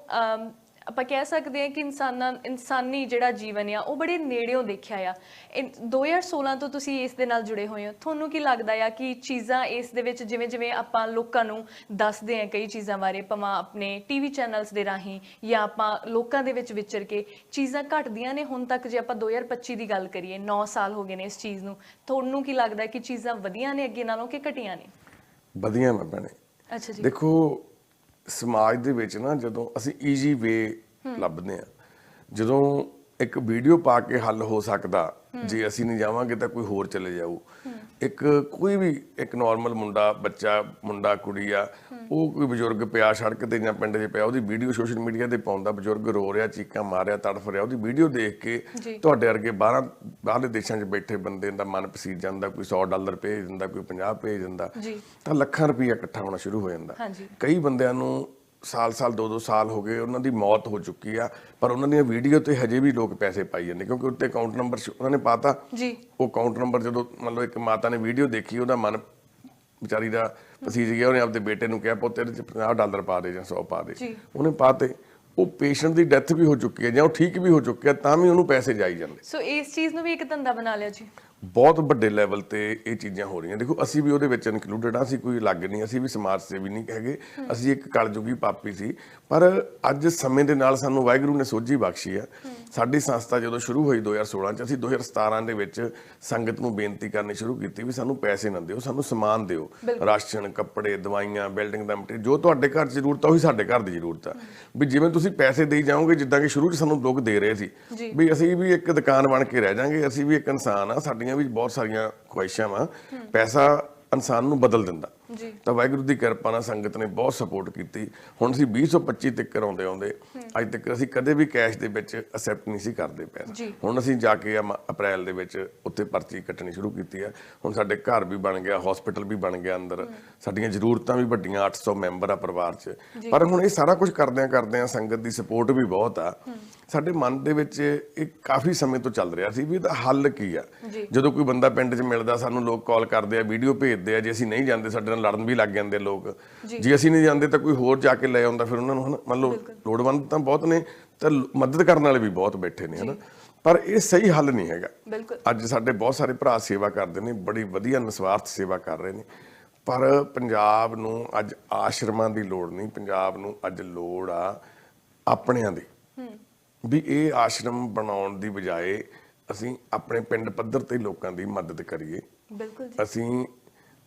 ਆਪਾਂ ਕਹਿ ਸਕਦੇ ਹਾਂ ਕਿ ਇਨਸਾਨਾਂ ਇਨਸਾਨੀ ਜਿਹੜਾ ਜੀਵਨ ਆ ਉਹ ਬੜੇ ਨੇੜਿਓਂ ਦੇਖਿਆ ਆ। ਇਨ- 2016 ਤੋਂ ਤੁਸੀਂ ਇਸ ਦੇ ਨਾਲ ਜੁੜੇ ਹੋਏ ਹੋ। ਤੁਹਾਨੂੰ ਕੀ ਲੱਗਦਾ ਆ ਕਿ ਚੀਜ਼ਾਂ ਇਸ ਦੇ ਵਿੱਚ ਜਿਵੇਂ ਜਿਵੇਂ ਆਪਾਂ ਲੋਕਾਂ ਨੂੰ ਦੱਸਦੇ ਆ ਕਈ ਚੀਜ਼ਾਂ ਬਾਰੇ ਭਾਵੇਂ ਆਪਣੇ ਟੀਵੀ ਚੈਨਲਸ ਦੇ ਰਾਹੀਂ ਜਾਂ ਆਪਾਂ ਲੋਕਾਂ ਦੇ ਵਿੱਚ ਵਿਚਰ ਕੇ ਚੀਜ਼ਾਂ ਘਟਦੀਆਂ ਨੇ ਹੁਣ ਤੱਕ ਜੇ ਆਪਾਂ 2025 ਦੀ ਗੱਲ ਕਰੀਏ 9 ਸਾਲ ਹੋ ਗਏ ਨੇ ਇਸ ਚੀਜ਼ ਨੂੰ ਤੁਹਾਨੂੰ ਕੀ ਲੱਗਦਾ ਕਿ ਚੀਜ਼ਾਂ ਵਧੀਆਂ ਨੇ ਅੱਗੇ ਨਾਲੋਂ ਕਿ ਘਟੀਆਂ ਨੇ? ਵਧੀਆ ਮੈਂ ਭੈਣੇ। ਅੱਛਾ ਜੀ। ਦੇਖੋ ਸਮਾਜ ਦੇ ਵਿੱਚ ਨਾ ਜਦੋਂ ਅਸੀਂ ਈਜ਼ੀ ਵੇ ਲੱਭਦੇ ਆ ਜਦੋਂ ਇੱਕ ਵੀਡੀਓ ਪਾ ਕੇ ਹੱਲ ਹੋ ਸਕਦਾ, ਜੇ ਅਸੀਂ ਨਹੀਂ ਜਾਵਾਂਗੇ ਤਾਂ ਕੋਈ ਹੋਰ ਚਲੇ ਜਾਊ। ਇੱਕ ਕੋਈ ਵੀ ਇੱਕ ਨਾਰਮਲ ਮੁੰਡਾ ਬੱਚਾ ਮੁੰਡਾ ਕੁੜੀ ਆ ਉਹ ਕੋਈ ਬਜ਼ੁਰਗ ਪਿਆ ਸੜਕ ਤੇ ਜਾਂ ਪਿੰਡ 'ਚ ਪਿਆ ਉਹਦੀ ਵੀਡੀਓ ਸੋਸ਼ਲ ਮੀਡੀਆ ਤੇ ਪਾਉਂਦਾ ਬਜ਼ੁਰਗ ਰੋ ਰਿਹਾ ਚੀਕਾਂ ਮਾਰ ਰਿਹਾ ਤੜਫ ਰਿਹਾ ਉਹਦੀ ਵੀਡੀਓ ਦੇਖ ਕੇ। ਤੁਹਾਡੇ ਵਰਗੇ ਬਾਹਰਾਂ ਬਾਹਰਲੇ ਦੇਸ਼ਾਂ 'ਚ ਬੈਠੇ ਬੰਦੇ ਦਾ ਮਨ ਪਸੀਜ ਜਾਂਦਾ ਕੋਈ 100 ਡਾਲਰ ਭੇਜ ਦਿੰਦਾ ਕੋਈ 50 ਭੇਜ ਦਿੰਦਾ ਤਾਂ ਲੱਖਾਂ ਰੁਪਈਆ ਇਕੱਠਾ ਹੋਣਾ ਸ਼ੁਰੂ ਹੋ ਜਾਂਦਾ। ਕਈ ਬੰਦਿਆਂ ਨੂੰ ਸਾਲ-ਸਾਲ ਦੋ-ਦੋ ਸਾਲ ਹੋ ਗਏ ਉਹਨਾਂ ਦੀ ਮੌਤ ਹੋ ਚੁੱਕੀ ਆ ਪਰ ਉਹਨਾਂ ਦੀਆਂ ਵੀਡੀਓ ਤੇ ਹਜੇ ਵੀ ਲੋਕ ਪੈਸੇ ਪਾਈ ਜਾਂਦੇ ਕਿਉਂਕਿ ਉੱਤੇ ਅਕਾਊਂਟ ਨੰਬਰ ਉਹਨਾਂ ਨੇ ਪਾਤਾ। ਜੀ। ਉਹ ਅਕਾਊਂਟ ਨੰਬਰ ਜਦੋਂ ਮੰਨ ਲਓ ਇੱਕ ਮਾਤਾ ਨੇ ਵੀਡੀਓ ਦੇਖੀ ਉਹਦਾ ਮਨ ਵਿਚਾਰੀ ਦਾ ਪਸੀਜ ਗਿਆ ਉਹਨੇ ਆਪਦੇ ਬੇਟੇ ਨੂੰ ਕਿਹਾ ਪੁੱਤ ਇਹਦੇ ਚ 50 ਡਾਲਰ ਪਾ ਦੇ ਜਾਂ 100 ਪਾ ਦੇ। ਉਹਨੇ ਪਾਤੇ। ਉਹ ਪੇਸ਼ੈਂਟ ਦੀ ਡੈਥ ਵੀ ਹੋ ਚੁੱਕੀ ਹੈ ਜਾਂ ਉਹ ਠੀਕ ਵੀ ਹੋ ਚੁੱਕਿਆ ਤਾਂ ਵੀ ਉਹਨੂੰ ਪੈਸੇ ਜਾਈ ਜਾਂਦੇ। ਸੋ ਇਸ ਚੀਜ਼ ਨੂੰ ਵੀ ਇੱਕ ਧੰਦਾ ਬਣਾ ਲਿਆ ਜੀ? ਬਹੁਤ ਵੱਡੇ ਲੈਵਲ ਤੇ ਇਹ ਚੀਜ਼ਾਂ ਹੋ ਰਹੀਆਂ। ਦੇਖੋ ਅਸੀਂ ਵੀ ਉਹਦੇ ਵਿੱਚ ਇਨਕਲੂਡਡ ਆ ਅਸੀਂ ਕੋਈ ਅਲੱਗ ਨਹੀਂ ਅਸੀਂ ਵੀ ਸਮਾਜ ਸੇਵੀ ਨਹੀਂ ਹੈਗੇ। ਅਸੀਂ ਇੱਕ ਕਲਯੁਗੀ ਪਾਪੀ ਸੀ। ਪਰ ਅੱਜ ਸਮੇਂ ਦੇ ਨਾਲ ਸਾਨੂੰ ਵਾਹਿਗੁਰੂ ਨੇ ਸੋਝੀ ਬਖਸ਼ੀ ਆ। ਸਾਡੀ ਸੰਸਥਾ ਜਦੋਂ ਸ਼ੁਰੂ ਹੋਈ 2016 ਚ ਅਸੀਂ 2017 ਦੇ ਵਿੱਚ ਸੰਗਤ ਨੂੰ ਬੇਨਤੀ ਕਰਨੀ ਸ਼ੁਰੂ ਕੀਤੀ ਵੀ ਸਾਨੂੰ ਪੈਸੇ ਨਾ ਦਿਓ ਸਾਨੂੰ ਸਮਾਨ ਦਿਓ। ਰਾਸ਼ਨ ਕੱਪੜੇ ਦਵਾਈਆਂ ਬਿਲਡਿੰਗ ਦਾ ਮਟੀਰੀਅਲ ਜੋ ਤੁਹਾਡੇ ਘਰ 'ਚ ਜ਼ਰੂਰਤ ਆ ਉਹੀ ਸਾਡੇ ਘਰ ਦੀ ਜ਼ਰੂਰਤ ਆ। ਵੀ ਜਿਵੇਂ ਤੁਸੀਂ ਪੈਸੇ ਦੇਈ ਜਾਓਗੇ ਜਿੱਦਾਂ ਕਿ ਸ਼ੁਰੂ 'ਚ ਸਾਨੂੰ ਲੋਕ ਦੇ ਰਹੇ ਸੀ। ਵੀ ਅਸੀਂ ਵੀ ਇੱਕ ਦੁਕਾਨ ਬਣ ਕੇ ਰਹਿ ਜਾਾਂਗੇ ਅਸੀਂ ਵੀ ਇੱਕ ਇਨਸਾਨ ਆ ਸਾਡੀਆਂ ਵਿੱਚ ਬਹੁਤ ਸਾਰੀਆਂ ਖੁਆਇਸ਼ਾਂ ਵਾ। ਪੈਸਾ ਇਨਸਾਨ ਨੂੰ ਬਦਲ ਦਿੰਦਾ। ਤਾਂ ਵਾਹਿਗੁਰੂ ਦੀ ਕਿਰਪਾ ਨਾਲ ਸੰਗਤ ਨੇ ਬਹੁਤ ਸਪੋਰਟ ਕੀਤੀ। ਹੁਣ ਅਸੀਂ 2025 ਤੱਕ ਆਉਂਦੇ ਆਉਂਦੇ ਅੱਜ ਤੱਕ ਅਸੀਂ ਕਦੇ ਵੀ ਕੈਸ਼ ਦੇ ਵਿੱਚ ਅਸੈਪਟ ਨਹੀਂ ਸੀ ਕਰਦੇ ਪੈਸਾ। ਹੁਣ ਅਸੀਂ ਜਾ ਕੇ ਅਪ੍ਰੈਲ ਦੇ ਵਿੱਚ ਉੱਥੇ ਪਰਚੀ ਕੱਟਣੀ ਸ਼ੁਰੂ ਕੀਤੀ ਆ। ਹੁਣ ਸਾਡੇ ਘਰ ਵੀ ਬਣ ਗਿਆ ਹਸਪੀਟਲ ਵੀ ਬਣ ਗਿਆ ਅੰਦਰ। ਸਾਡੀਆਂ ਜ਼ਰੂਰਤਾਂ ਵੀ ਵੱਡੀਆਂ 800 ਮੈਂਬਰ ਆ ਪਰਿਵਾਰ 'ਚ। ਪਰ ਹੁਣ ਇਹ ਸਾਰਾ ਕੁਝ ਕਰਦਿਆਂ ਕਰਦਿਆਂ ਸੰਗਤ ਦੀ ਸਪੋਰਟ ਵੀ ਬਹੁਤ ਆ। ਸਾਡੇ ਮਨ ਦੇ ਵਿੱਚ ਇਹ ਕਾਫੀ ਸਮੇਂ ਤੋਂ ਚੱਲ ਰਿਹਾ ਸੀ ਵੀ ਇਹਦਾ ਹੱਲ ਕੀ ਆ। ਜਦੋਂ ਕੋਈ ਬੰਦਾ ਪਿੰਡ 'ਚ ਮਿਲਦਾ ਸਾਨੂੰ ਲੋਕ ਕਾਲ ਕਰਦੇ ਆ ਵੀਡੀਓ ਭੇਜਦੇ ਆ ਜੇ ਅਸੀਂ ਨਹੀਂ ਜਾਂਦੇ ਸਾਡੇ ਨਾਲ ਲੜਨ ਵੀ ਲੱਗ ਜਾਂਦੇ ਲੋਕ। ਜੇ। ਅਸੀਂ ਨਹੀਂ ਜਾਂਦੇ ਤਾਂ ਕੋਈ ਹੋਰ ਜਾ ਕੇ ਲੈ ਆਉਂਦਾ ਫਿਰ ਉਹਨਾਂ ਨੂੰ ਹਨਾ ਮੰਨ ਲਓ ਲੋੜਵੰਦ ਤਾਂ ਬਹੁਤ ਨੇ ਤਾਂ ਮਦਦ ਕਰਨ ਵਾਲੇ ਵੀ ਬਹੁਤ ਬੈਠੇ ਨੇ ਹਨਾ। ਪਰ ਇਹ ਸਹੀ ਹੱਲ ਨਹੀਂ ਹੈਗਾ। ਅੱਜ ਸਾਡੇ ਬਹੁਤ ਸਾਰੇ ਭਰਾ ਸੇਵਾ ਕਰਦੇ ਨੇ ਬੜੀ ਵਧੀਆ ਨਿਸਵਾਰਥ ਸੇਵਾ ਕਰ ਰਹੇ ਨੇ। ਪਰ ਪੰਜਾਬ ਨੂੰ ਅੱਜ ਆਸ਼ਰਮਾਂ ਦੀ ਲੋੜ ਨਹੀਂ ਪੰਜਾਬ ਨੂੰ ਅੱਜ ਲੋੜ ਆ ਆਪਣਿਆਂ ਦੀ। ਵੀ ਇਹ ਆਸ਼ਰਮ ਬਣਾਉਣ ਦੀ ਬਜਾਏ ਅਸੀਂ ਆਪਣੇ ਪਿੰਡ ਪੱਧਰ ਤੇ ਲੋਕਾਂ ਦੀ ਮਦਦ ਕਰੀਏ। ਬਿਲਕੁਲ ਜੀ। ਅਸੀਂ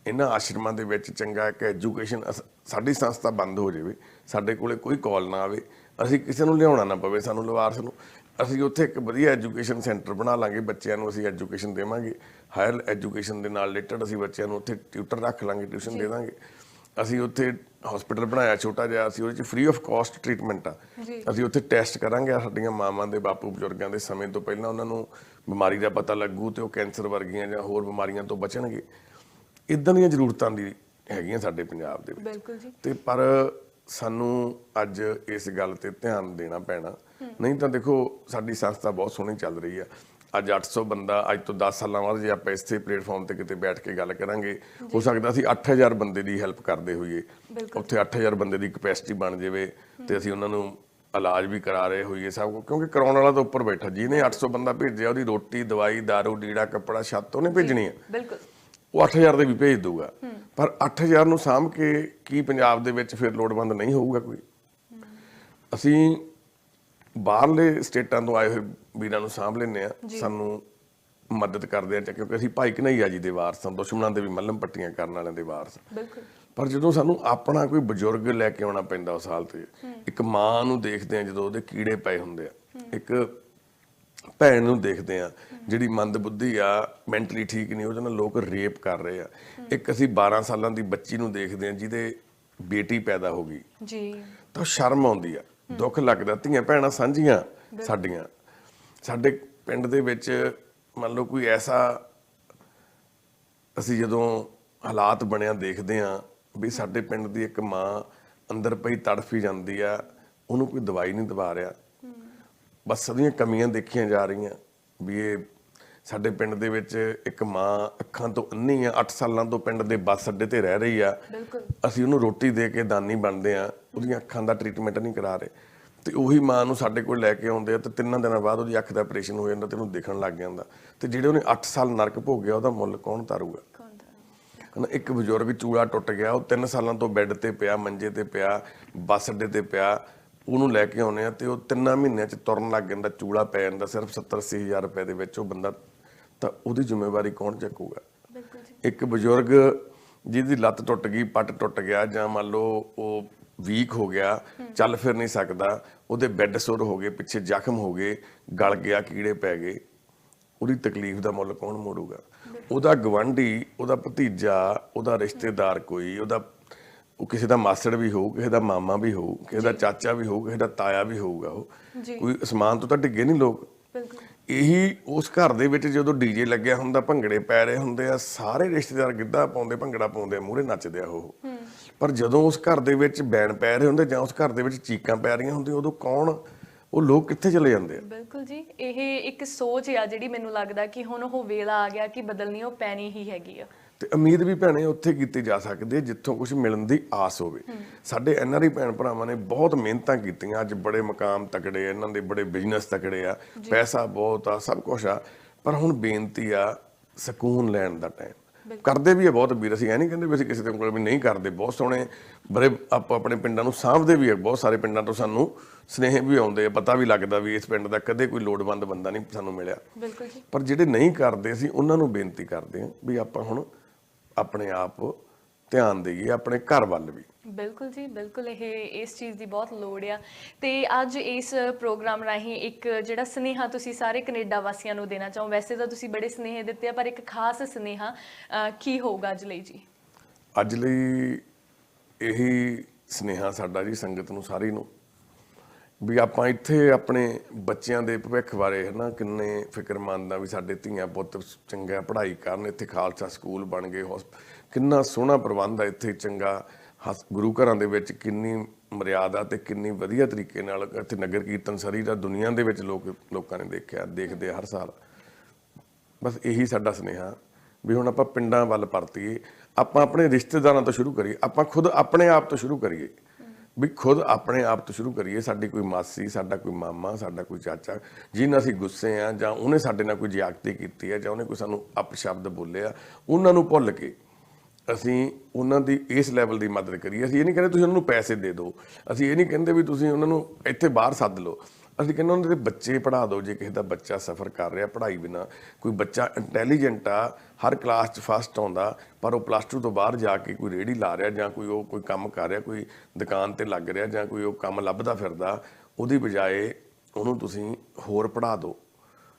ਇਹਨਾਂ ਆਸ਼ਰਮਾਂ ਦੇ ਵਿੱਚ ਚੰਗਾ ਇੱਕ ਐਜੂਕੇਸ਼ਨ ਸਾਡੀ ਸੰਸਥਾ ਬੰਦ ਹੋ ਜਾਵੇ ਸਾਡੇ ਕੋਲੇ ਕੋਈ ਕਾਲ ਨਾ ਆਵੇ ਅਸੀਂ ਕਿਸੇ ਨੂੰ ਲਿਆਉਣਾ ਨਾ ਪਵੇ ਸਾਨੂੰ ਲਵਾਰਸ ਨੂੰ ਅਸੀਂ ਉੱਥੇ ਇੱਕ ਵਧੀਆ ਐਜੂਕੇਸ਼ਨ ਸੈਂਟਰ ਬਣਾ ਲਾਂਗੇ ਬੱਚਿਆਂ ਨੂੰ ਅਸੀਂ ਐਜੂਕੇਸ਼ਨ ਦੇਵਾਂਗੇ। ਹਾਇਰ ਐਜੂਕੇਸ਼ਨ ਦੇ ਨਾਲ ਰਿਲੇਟਡ ਅਸੀਂ ਬੱਚਿਆਂ ਨੂੰ ਉੱਥੇ ਟਿਊਟਰ ਰੱਖ ਲਾਂਗੇ ਟਿਊਸ਼ਨ ਦੇ ਦਾਂਗੇ। ਅਸੀਂ ਉੱਥੇ ਹਸਪੀਟਲ ਬਣਾਇਆ ਛੋਟਾ ਜਿਹਾ ਅਸੀਂ ਉਹਦੇ ਚ ਫ੍ਰੀ ਆਫ ਕਾਸਟ ਟ੍ਰੀਟਮੈਂਟ ਆ। ਅਸੀਂ ਉੱਥੇ ਟੈਸਟ ਕਰਾਂਗੇ ਸਾਡੀਆਂ ਮਾਵਾਂ ਦੇ ਬਾਪੂ ਬਜ਼ੁਰਗਾਂ ਦੇ ਸਮੇਂ ਤੋਂ ਪਹਿਲਾਂ ਉਹਨਾਂ ਨੂੰ ਬਿਮਾਰੀ ਦਾ ਪਤਾ ਲੱਗੂ ਤੇ ਉਹ ਕੈਂਸਰ ਵਰਗੀਆਂ ਜਾਂ ਹੋਰ ਬਿਮਾਰੀਆਂ ਤੋਂ ਬਚਣਗੇ। ਇਦਾਂ ਦੀਆਂ ਜ਼ਰੂਰਤਾਂ ਦੀ ਹੈਗੀਆਂ ਸਾਡੇ ਪੰਜਾਬ ਦੇ ਵਿੱਚ। ਬਿਲਕੁਲ ਜੀ। ਤੇ ਪਰ ਸਾਨੂੰ ਅੱਜ ਇਸ ਗੱਲ ਤੇ ਧਿਆਨ ਦੇਣਾ ਪੈਣਾ। ਨਹੀਂ ਤਾਂ ਦੇਖੋ ਸਾਡੀ ਸੰਸਥਾ ਬਹੁਤ ਸੋਹਣੀ ਚੱਲ ਰਹੀ ਆ। ਅੱਜ 800 ਬੰਦਾ ਅੱਜ ਤੋਂ 10 ਸਾਲਾਂ ਬਾਅਦ ਜੇ ਆਪਾਂ ਇਸੇ ਪਲੇਟਫਾਰਮ ਤੇ ਕਿਤੇ ਬੈਠ ਕੇ ਗੱਲ ਕਰਾਂਗੇ ਹੋ ਸਕਦਾ ਅਸੀਂ 8000 ਬੰਦੇ ਦੀ ਹੈਲਪ ਕਰਦੇ ਹੋਈਏ। ਉੱਥੇ 8000 ਬੰਦੇ ਦੀ ਕਪੈਸਿਟੀ ਬਣ ਜਾਵੇ ਤੇ ਅਸੀਂ ਉਹਨਾਂ ਨੂੰ ਇਲਾਜ ਵੀ ਕਰਾ ਰਹੇ ਹੋਈਏ ਸਭ ਕੁਛ। ਕਿਉਂਕਿ ਕਰਾਉਣ ਵਾਲਾ ਤਾਂ ਉੱਪਰ ਬੈਠਾ। ਜਿਹਨੇ 800 ਬੰਦਾ ਭੇਜਿਆ ਉਹਦੀ ਰੋਟੀ ਦਵਾਈ ਦਾਰੂ ਡੀੜਾ ਕੱਪੜਾ ਛੱਤ ਉਹਨੇ ਭੇਜਣੀ ਆ। ਬਿਲਕੁਲ। ਉਹ 8000 ਦੇ ਵੀ ਭੇਜ ਦਊਗਾ। ਪਰ 8000 ਨੂੰ ਸਾਂਭ ਕੇ ਕੀ ਪੰਜਾਬ ਦੇ ਵਿੱਚ ਫਿਰ ਲੋੜਵੰਦ ਨਹੀਂ ਹੋਊਗਾ ਕੋਈ? ਅਸੀਂ ਬਾਹਰਲੇ ਸਟੇਟਾਂ ਤੋਂ ਆਏ ਹੋਏ ਵੀਰਾਂ ਨੂੰ ਸਾਂਭ ਲੈਂਦੇ ਆ ਸਾਨੂੰ ਮਦਦ ਕਰਦੇ ਆ ਕਿਉਂਕਿ ਅਸੀਂ ਭਾਈ ਕਨਈਆ ਜੀ ਦੇ ਵਾਰਸ ਹਾਂ ਦੁਸ਼ਮਣਾਂ ਦੇ ਵੀ ਮੱਲਮ ਪੱਟੀਆਂ ਕਰਨ ਵਾਲਿਆਂ ਦੇ ਵਾਰਸ ਬਿਲਕੁਲ। ਪਰ ਜਦੋਂ ਸਾਨੂੰ ਆਪਣਾ ਕੋਈ ਬਜ਼ੁਰਗ ਲੈ ਕੇ ਆਉਣਾ ਪੈਂਦਾ ਉਸ ਹਾਲਤ 'ਚ ਇੱਕ ਮਾਂ ਨੂੰ ਦੇਖਦੇ ਆ ਜਦੋਂ ਉਹਦੇ ਕੀੜੇ ਪਏ ਹੁੰਦੇ ਆ ਇੱਕ ਭੈਣ ਨੂੰ ਦੇਖਦੇ ਆ ਜਿਹੜੀ ਮੰਦਬੁੱਧੀ ਆ ਮੈਂਟਲੀ ਠੀਕ ਨਹੀਂ ਉਹਦੇ ਨਾਲ ਲੋਕ ਰੇਪ ਕਰ ਰਹੇ ਆ। ਇੱਕ ਅਸੀਂ 12 ਸਾਲਾਂ ਦੀ ਬੱਚੀ ਨੂੰ ਦੇਖਦੇ ਆ ਜਿਹਦੇ ਬੇਟੀ ਪੈਦਾ ਹੋ ਗਈ। ਜੀ। ਤਾਂ ਸ਼ਰਮ ਆਉਂਦੀ ਆ ਦੁੱਖ ਲੱਗਦਾ ਧੀਆਂ ਭੈਣਾਂ ਸਾਂਝੀਆਂ ਸਾਡੀਆਂ। ਸਾਡੇ ਪਿੰਡ ਦੇ ਵਿੱਚ ਮੰਨ ਲਓ ਕੋਈ ਐਸਾ ਅਸੀਂ ਜਦੋਂ ਹਾਲਾਤ ਬਣਿਆ ਦੇਖਦੇ ਆ ਵੀ ਸਾਡੇ ਪਿੰਡ ਦੀ ਇੱਕ ਮਾਂ ਅੰਦਰ ਪਈ ਤੜਫੀ ਜਾਂਦੀ ਆ ਉਹਨੂੰ ਕੋਈ ਦਵਾਈ ਨਹੀਂ ਦਵਾ ਰਿਹਾ। ਬਸ ਉਹਦੀਆਂ ਕਮੀਆਂ ਦੇਖੀਆਂ ਜਾ ਰਹੀਆਂ ਵੀ ਇਹ ਸਾਡੇ ਪਿੰਡ ਦੇ ਵਿੱਚ ਇੱਕ ਮਾਂ ਅੱਖਾਂ ਤੋਂ ਅੰਨੀ ਆ 8 ਸਾਲਾਂ ਤੋਂ ਪਿੰਡ ਦੇ ਬੱਸ ਅੱਡੇ ਤੇ ਰਹਿ ਰਹੀ ਆ। ਅਸੀਂ ਉਹਨੂੰ ਰੋਟੀ ਦੇ ਕੇ ਦਾਨੀ ਬਣਦੇ ਆ ਉਹਦੀਆਂ ਅੱਖਾਂ ਦਾ ਟ੍ਰੀਟਮੈਂਟ ਨਹੀਂ ਕਰਾ ਰਹੇ। ਤੇ ਉਹੀ ਮਾਂ ਨੂੰ ਸਾਡੇ ਕੋਲ ਲੈ ਕੇ ਆਉਂਦੇ ਆ ਤੇ ਤਿੰਨਾਂ ਦਿਨਾਂ ਬਾਅਦ ਉਹਦੀ ਅੱਖ ਦਾ ਆਪਰੇਸ਼ਨ ਹੋ ਜਾਂਦਾ ਤੇ ਉਹਨੂੰ ਦਿਖਣ ਲੱਗ ਜਾਂਦਾ। ਤੇ ਜਿਹੜੇ ਉਹਨੇ 8 ਸਾਲ ਨਰਕ ਭੋਗਿਆ ਉਹਦਾ ਮੁੱਲ ਕੌਣ ਤਾਰੂਗਾ ਹਨਾ ਇੱਕ ਬਜ਼ੁਰਗ ਚੂੜਾ ਟੁੱਟ ਗਿਆ ਉਹ 3 ਸਾਲਾਂ ਤੋਂ ਬੈੱਡ ਤੇ ਪਿਆ ਮੰਜੇ ਤੇ ਪਿਆ ਬੱਸ ਅੱਡੇ ਤੇ ਪਿਆ ਉਹਨੂੰ ਲੈ ਕੇ ਆਉਨੇ ਆ ਤੇ ਉਹ ਤਿੰਨਾਂ ਮਹੀਨਿਆਂ ਚ ਤੁਰਨ ਲੱਗ ਜਾਂਦਾ ਚੂੜਾ ਪੈ ਜਾਂਦਾ ਸਿਰਫ 70 ਅੱਸੀ ਹਜ਼ਾਰ ਰੁਪਏ ਦੇ ਵਿੱਚ ਉਹ ਬੰਦਾ ਤਾਂ ਉਹਦੀ ਜ਼ਿੰਮੇਵਾਰੀ ਕੌਣ ਚੱਕੂਗਾ? ਇੱਕ ਬਜ਼ੁਰਗ ਜਿਹਦੀ ਲੱਤ ਟੁੱਟ ਗਈ ਪੱਟ ਟੁੱਟ ਗਿਆ ਜਾਂ ਮੰਨ ਲਓ ਉਹ ਵੀਕ ਹੋ ਗਿਆ ਚੱਲ ਫਿਰ ਨਹੀਂ ਸਕਦਾ ਉਹਦੇ ਬੈੱਡ ਸੁਰ ਹੋ ਗਏ ਪਿੱਛੇ ਜ਼ਖਮ ਹੋ ਗਏ ਗਲ ਗਿਆ ਕੀੜੇ ਪੈ ਗਏ ਉਹਦੀ ਤਕਲੀਫ ਦਾ ਮੁੱਲ ਕੌਣ ਮੋੜੂਗਾ? ਉਹਦਾ ਗਵੰਡੀ ਉਹਦਾ ਭਤੀਜਾ ਉਹਦਾ ਰਿਸ਼ਤੇਦਾਰ ਕੋਈ ਉਹਦਾ ਉਹ ਕਿਸੇ ਦਾ ਮਾਸੜ ਵੀ ਹੋਊ ਕਿਸੇ ਦਾ ਮਾਮਾ ਵੀ ਹੋਊ ਕਿਸੇ ਦਾ ਚਾਚਾ ਵੀ ਹੋਊ ਕਿਸੇ ਦਾ ਤਾਇਆ ਵੀ ਹੋਊਗਾ ਉਹ। ਕੋਈ ਅਸਮਾਨ ਤੋਂ ਤਾਂ ਡਿੱਗੇ ਨਹੀਂ ਲੋਕ। ਬਿਲਕੁਲ। ਇਹੀ ਉਸ ਘਰ ਦੇ ਵਿੱਚ ਜਦੋਂ ਡੀਜੇ ਲੱਗਿਆ ਹੁੰਦਾ ਭੰਗੜੇ ਪੈ ਰਹੇ ਹੁੰਦੇ ਆ ਸਾਰੇ ਰਿਸ਼ਤੇਦਾਰ ਗਿੱਧਾ ਪਾਉਂਦੇ ਭੰਗੜਾ ਪਾਉਂਦੇ ਮੂਹਰੇ ਨੱਚਦੇ ਆ ਉਹ। ਪਰ ਜਦੋਂ ਉਸ ਘਰ ਦੇ ਵਿੱਚ ਬੈਣ ਪੈ ਰਹੇ ਹੁੰਦੇ ਜਾਂ ਉਸ ਘਰ ਦੇ ਵਿੱਚ ਚੀਕਾਂ ਪੈ ਰਹੀਆਂ ਹੁੰਦੀਆਂ ਉਦੋਂ ਕੌਣ ਉਹ ਲੋਕ ਕਿੱਥੇ ਚਲੇ ਜਾਂਦੇ ਆ? ਬਿਲਕੁਲ ਜੀ। ਇਹ ਇੱਕ ਸੋਚ ਆ ਜਿਹੜੀ ਮੈਨੂੰ ਲੱਗਦਾ ਕਿ ਹੁਣ ਉਹ ਵੇਲਾ ਆ ਗਿਆ ਕਿ ਬਦਲਣੀ ਉਹ ਪੈਣੀ ਹੀ ਹੈਗੀ ਆ। ਤੇ ਉਮੀਦ ਵੀ ਭੈਣੇ ਉੱਥੇ ਕੀਤੀ ਜਾ ਸਕਦੀ ਹੈ ਜਿੱਥੋਂ ਕੁਝ ਮਿਲਣ ਦੀ ਆਸ ਹੋਵੇ। ਸਾਡੇ ਐਨਆਰਆਈ ਭੈਣ ਭਰਾਵਾਂ ਨੇ ਬਹੁਤ ਮਿਹਨਤਾਂ ਕੀਤੀਆਂ ਅੱਜ ਬੜੇ ਮਕਾਮ ਤਕੜੇ ਆ ਇਹਨਾਂ ਦੇ ਬੜੇ ਬਿਜ਼ਨਸ ਤਕੜੇ ਆ ਪੈਸਾ ਬਹੁਤ ਆ ਸਭ ਕੁਝ ਆ ਪਰ ਹੁਣ ਬੇਨਤੀ ਆ ਸਕੂਨ ਲੈਣ ਦਾ ਟਾਈਮ। ਕਰਦੇ ਵੀ ਆ ਬਹੁਤ ਵੀਰ ਅਸੀਂ ਐ ਨਹੀਂ ਕਹਿੰਦੇ ਵੀ ਅਸੀਂ ਕਿਸੇ ਦੇ ਕੋਲ ਵੀ ਨਹੀਂ ਕਰਦੇ ਬਹੁਤ ਸੋਹਣੇ ਬੜੇ ਆਪੋ ਆਪਣੇ ਪਿੰਡਾਂ ਨੂੰ ਸਾਂਭਦੇ ਵੀ ਆ ਬਹੁਤ ਸਾਰੇ ਪਿੰਡਾਂ ਤੋਂ ਸਾਨੂੰ ਸਨੇਹ ਵੀ ਆਉਂਦੇ ਆ ਪਤਾ ਵੀ ਲੱਗਦਾ ਵੀ ਇਸ ਪਿੰਡ ਦਾ ਕਦੇ ਕੋਈ ਲੋੜਵੰਦ ਬੰਦਾ ਨਹੀਂ ਸਾਨੂੰ ਮਿਲਿਆ। ਬਿਲਕੁਲ ਜੀ। ਪਰ ਜਿਹੜੇ ਨਹੀਂ ਕਰਦੇ ਅਸੀਂ ਉਹਨਾਂ ਨੂੰ ਬੇਨਤੀ ਕਰਦੇ ਹਾਂ ਵੀ ਆਪਾਂ ਹੁਣ ਆਪਣੇ ਆਪ ਧਿਆਨ ਦੇਈਏ ਆਪਣੇ ਘਰ ਵੱਲ ਵੀ। ਬਿਲਕੁਲ ਜੀ ਬਿਲਕੁਲ ਇਹ ਇਸ ਚੀਜ਼ ਦੀ ਬਹੁਤ ਲੋੜ ਆ। ਤੇ ਅੱਜ ਇਸ ਪ੍ਰੋਗਰਾਮ ਰਾਹੀਂ ਇੱਕ ਜਿਹੜਾ ਸਨੇਹਾ ਤੁਸੀਂ ਸਾਰੇ ਕੈਨੇਡਾ ਵਾਸੀਆਂ ਨੂੰ ਦੇਣਾ ਚਾਹੋ ਵੈਸੇ ਤਾਂ ਤੁਸੀਂ ਬੜੇ ਸਨੇਹ ਦਿੱਤੇ ਆ ਪਰ ਇੱਕ ਖਾਸ ਸਨੇਹਾ ਕੀ ਹੋਊਗਾ ਅੱਜ ਲਈ ਜੀ? ਅੱਜ ਲਈ ਇਹੀ ਸਨੇਹਾ ਸਾਡਾ ਜੀ ਸੰਗਤ ਨੂੰ ਸਾਰੀ ਨੂੰ। ਵੀ ਆਪਾਂ ਇੱਥੇ ਆਪਣੇ ਬੱਚਿਆਂ ਦੇ ਭਵਿੱਖ ਬਾਰੇ ਹਨਾ ਕਿੰਨੇ ਫਿਕਰਮੰਦ ਆ ਵੀ ਸਾਡੇ ਧੀਆਂ ਪੁੱਤ ਚੰਗਾ ਪੜ੍ਹਾਈ ਕਰਨ, ਇੱਥੇ ਖਾਲਸਾ ਸਕੂਲ ਬਣ ਗਏ, ਹੌਸ- ਕਿੰਨਾ ਸੋਹਣਾ ਪ੍ਰਬੰਧ ਆ ਇੱਥੇ ਚੰਗਾ, ਹਸ- ਗੁਰੂ ਘਰਾਂ ਦੇ ਵਿੱਚ ਕਿੰਨੀ ਮਰਿਆਦਾ ਤੇ ਕਿੰਨੀ ਵਧੀਆ ਤਰੀਕੇ ਨਾਲ ਇੱਥੇ ਨਗਰ ਕੀਰਤਨ ਸਰੀ ਦਾ ਦੁਨੀਆ ਦੇ ਵਿੱਚ ਲੋਕ, ਲੋਕਾਂ ਨੇ ਦੇਖਿਆ, ਦੇਖਦੇ ਹਰ ਸਾਲ। ਬਸ ਇਹੀ ਸਾਡਾ ਸੁਨੇਹਾ ਵੀ ਹੁਣ ਆਪਾਂ ਪਿੰਡਾਂ ਵੱਲ ਪਰਤੀਏ, ਆਪਾਂ ਆਪਣੇ ਰਿਸ਼ਤੇਦਾਰਾਂ ਤੋਂ ਸ਼ੁਰੂ ਕਰੀਏ, ਆਪਾਂ ਖੁਦ ਆਪਣੇ ਆਪ ਤੋਂ ਸ਼ੁਰੂ ਕਰੀਏ। ਵੀ ਖੁਦ ਆਪਣੇ ਆਪ ਤੋਂ ਸ਼ੁਰੂ ਕਰੀਏ, ਸਾਡੀ ਕੋਈ ਮਾਸੀ, ਸਾਡਾ ਕੋਈ ਮਾਮਾ, ਸਾਡਾ ਕੋਈ ਚਾਚਾ ਜਿਹਨਾਂ ਅਸੀਂ ਗੁੱਸੇ ਆ ਜਾਂ ਉਹਨੇ ਸਾਡੇ ਨਾਲ ਕੋਈ ਜ਼ਿਆਦਤੀ ਕੀਤੀ ਹੈ ਜਾਂ ਉਹਨੇ ਕੋਈ ਸਾਨੂੰ ਅਪਸ਼ਬਦ ਬੋਲਿਆ ਉਹਨਾਂ ਨੂੰ ਭੁੱਲ ਕੇ ਅਸੀਂ ਉਹਨਾਂ ਦੀ ਇਸ ਲੈਵਲ ਦੀ ਮਦਦ ਕਰੀਏ। ਅਸੀਂ ਇਹ ਨਹੀਂ ਕਹਿੰਦੇ ਤੁਸੀਂ ਉਹਨਾਂ ਨੂੰ ਪੈਸੇ ਦੇ ਦਿਓ। ਅਸੀਂ ਇਹ ਨਹੀਂ ਕਹਿੰਦੇ ਵੀ ਤੁਸੀਂ ਉਹਨਾਂ ਨੂੰ ਇੱਥੇ ਬਾਹਰ ਸੱਦ ਲਓ। ਅਸੀਂ ਕਹਿੰਦੇ ਉਹਨਾਂ ਦੇ ਬੱਚੇ ਪੜ੍ਹਾ ਦਿਓ, ਜੇ ਕਿਸੇ ਦਾ ਬੱਚਾ ਸਫ਼ਰ ਕਰ ਰਿਹਾ ਪੜ੍ਹਾਈ ਬਿਨਾ। ਕੋਈ ਬੱਚਾ ਇੰਟੈਲੀਜੈਂਟ ਆ, ਹਰ ਕਲਾਸ 'ਚ ਫਸਟ ਆਉਂਦਾ, ਪਰ ਉਹ ਪਲੱਸ 2 ਤੋਂ ਬਾਹਰ ਜਾ ਕੇ ਕੋਈ ਰੇੜੀ ਲਾ ਰਿਹਾ ਜਾਂ ਕੋਈ ਉਹ ਕੋਈ ਕੰਮ ਕਰ ਰਿਹਾ, ਕੋਈ ਦੁਕਾਨ ਤੇ ਲੱਗ ਰਿਹਾ ਜਾਂ ਕੋਈ ਉਹ ਕੰਮ ਲੱਭਦਾ ਫਿਰਦਾ, ਉਹਦੀ ਬਜਾਏ ਉਹਨੂੰ ਤੁਸੀਂ ਹੋਰ ਪੜ੍ਹਾ ਦਿਓ।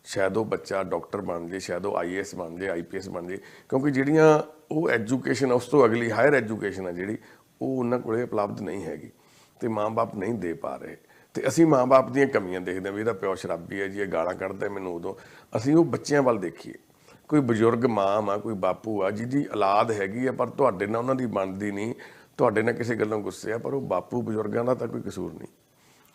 ਸ਼ਾਇਦ ਉਹ ਬੱਚਾ ਡਾਕਟਰ ਬਣ ਜੇ, ਸ਼ਾਇਦ ਉਹ ਆਈਏਐਸ ਬਣ ਜੇ ਆਈਪੀਐਸ ਬਣ ਜੇ, ਕਿਉਂਕਿ ਜਿਹੜੀਆਂ ਉਹ ਐਜੂਕੇਸ਼ਨ ਉਸ ਤੋਂ ਅਗਲੀ ਹਾਇਰ ਐਜੂਕੇਸ਼ਨ ਆ ਜਿਹੜੀ, ਉਹ ਉਹਨਾਂ ਕੋਲੇ ਉਪਲਬਧ ਨਹੀਂ ਹੈਗੀ ਤੇ ਮਾਪੇ ਨਹੀਂ ਦੇ ਪਾ ਰਹੇ। ਤੇ ਅਸੀਂ ਮਾਪੇ ਦੀਆਂ ਕਮੀਆਂ ਦੇਖਦੇ ਹਾਂ ਵੀ ਇਹਦਾ ਪਿਓ ਸ਼ਰਾਬੀ ਹੈ ਜੀ, ਇਹ ਗਾਲਾਂ ਕੱਢਦਾ ਮੈਨੂੰ ਉਦੋਂ। ਅਸੀਂ ਉਹ ਬੱਚਿਆਂ ਵੱਲ ਦੇਖੀਏ। ਕੋਈ ਬਜ਼ੁਰਗ ਮਾਂ ਆ ਕੋਈ ਬਾਪੂ ਆ, ਜਿਹਦੀ ਔਲਾਦ ਹੈਗੀ ਆ, ਪਰ ਤੁਹਾਡੇ ਨਾਲ ਉਹਨਾਂ ਦੀ ਬਣਦੀ ਨਹੀਂ, ਤੁਹਾਡੇ ਨਾਲ ਕਿਸੇ ਗੱਲੋਂ ਗੁੱਸੇ ਆ, ਪਰ ਉਹ ਬਾਪੂ ਬਜ਼ੁਰਗਾਂ ਦਾ ਤਾਂ ਕੋਈ ਕਸੂਰ ਨਹੀਂ।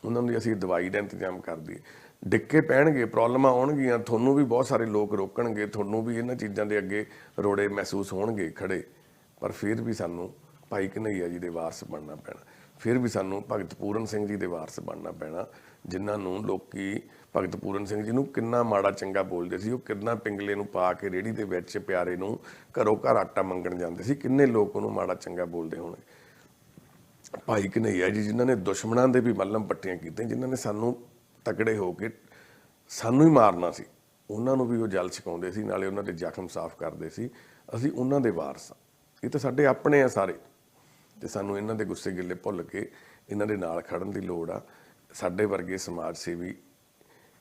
ਉਹਨਾਂ ਦੀ ਅਸੀਂ ਦਵਾਈ ਦਾ ਇੰਤਜ਼ਾਮ ਕਰ ਦਈਏ। ਡਿੱਕੇ ਪੈਣਗੇ, ਪ੍ਰੋਬਲਮਾਂ ਆਉਣਗੀਆਂ, ਤੁਹਾਨੂੰ ਵੀ ਬਹੁਤ ਸਾਰੇ ਲੋਕ ਰੋਕਣਗੇ, ਤੁਹਾਨੂੰ ਵੀ ਇਹਨਾਂ ਚੀਜ਼ਾਂ ਦੇ ਅੱਗੇ ਰੋੜੇ ਮਹਿਸੂਸ ਹੋਣਗੇ ਖੜੇ। ਪਰ ਫਿਰ ਵੀ ਸਾਨੂੰ ਭਾਈ ਕਨਈਆ ਜੀ ਦੇ ਵਾਰਸ ਬਣਨਾ ਪੈਣਾ। ਫਿਰ ਵੀ ਸਾਨੂੰ ਭਗਤ ਪੂਰਨ ਸਿੰਘ ਜੀ ਦੇ ਵਾਰਸ ਬਣਨਾ ਪੈਣਾ, ਜਿਨ੍ਹਾਂ ਨੂੰ ਲੋਕੀ ਭਗਤ ਪੂਰਨ ਸਿੰਘ ਜੀ ਨੂੰ ਕਿੰਨਾ ਮਾੜਾ ਚੰਗਾ ਬੋਲਦੇ ਸੀ, ਉਹ ਕਿੰਨਾ ਪਿੰਗਲੇ ਨੂੰ ਪਾ ਕੇ ਰੇੜੀ ਦੇ ਵਿੱਚ ਪਿਆਰੇ ਨੂੰ ਘਰੋਂ ਘਰ ਆਟਾ ਮੰਗਣ ਜਾਂਦੇ ਸੀ, ਕਿੰਨੇ ਲੋਕ ਉਹਨੂੰ ਮਾੜਾ ਚੰਗਾ ਬੋਲਦੇ ਹੋਣਗੇ ਭਾਈ ਕਨਈਆ ਜੀ, ਜਿਨ੍ਹਾਂ ਨੇ ਦੁਸ਼ਮਣਾਂ ਦੇ ਵੀ ਮੱਲਮ ਪੱਟੀਆਂ ਕੀਤੀਆਂ, ਜਿਨ੍ਹਾਂ ਨੇ ਸਾਨੂੰ ਤਕੜੇ ਹੋ ਕੇ ਸਾਨੂੰ ਹੀ ਮਾਰਨਾ ਸੀ, ਉਹਨਾਂ ਨੂੰ ਵੀ ਉਹ ਜਲ ਛਕਾਉਂਦੇ ਸੀ, ਨਾਲੇ ਉਹਨਾਂ ਦੇ ਜ਼ਖਮ ਸਾਫ਼ ਕਰਦੇ ਸੀ, ਅਸੀਂ ਉਹਨਾਂ ਦੇ ਵਾਰਸ ਹਾਂ। ਇਹ ਤਾਂ ਸਾਡੇ ਆਪਣੇ ਆ ਸਾਰੇ। ਤੇ ਸਾਨੂੰ ਇਹਨਾਂ ਦੇ ਗੁੱਸੇ ਗਿੱਲੇ ਭੁੱਲ ਕੇ ਇਹਨਾਂ ਦੇ ਨਾਲ ਖੜਨ ਦੀ ਲੋੜ ਆ। ਸਾਡੇ ਵਰਗੇ ਸਮਾਜ ਸੇਵੀ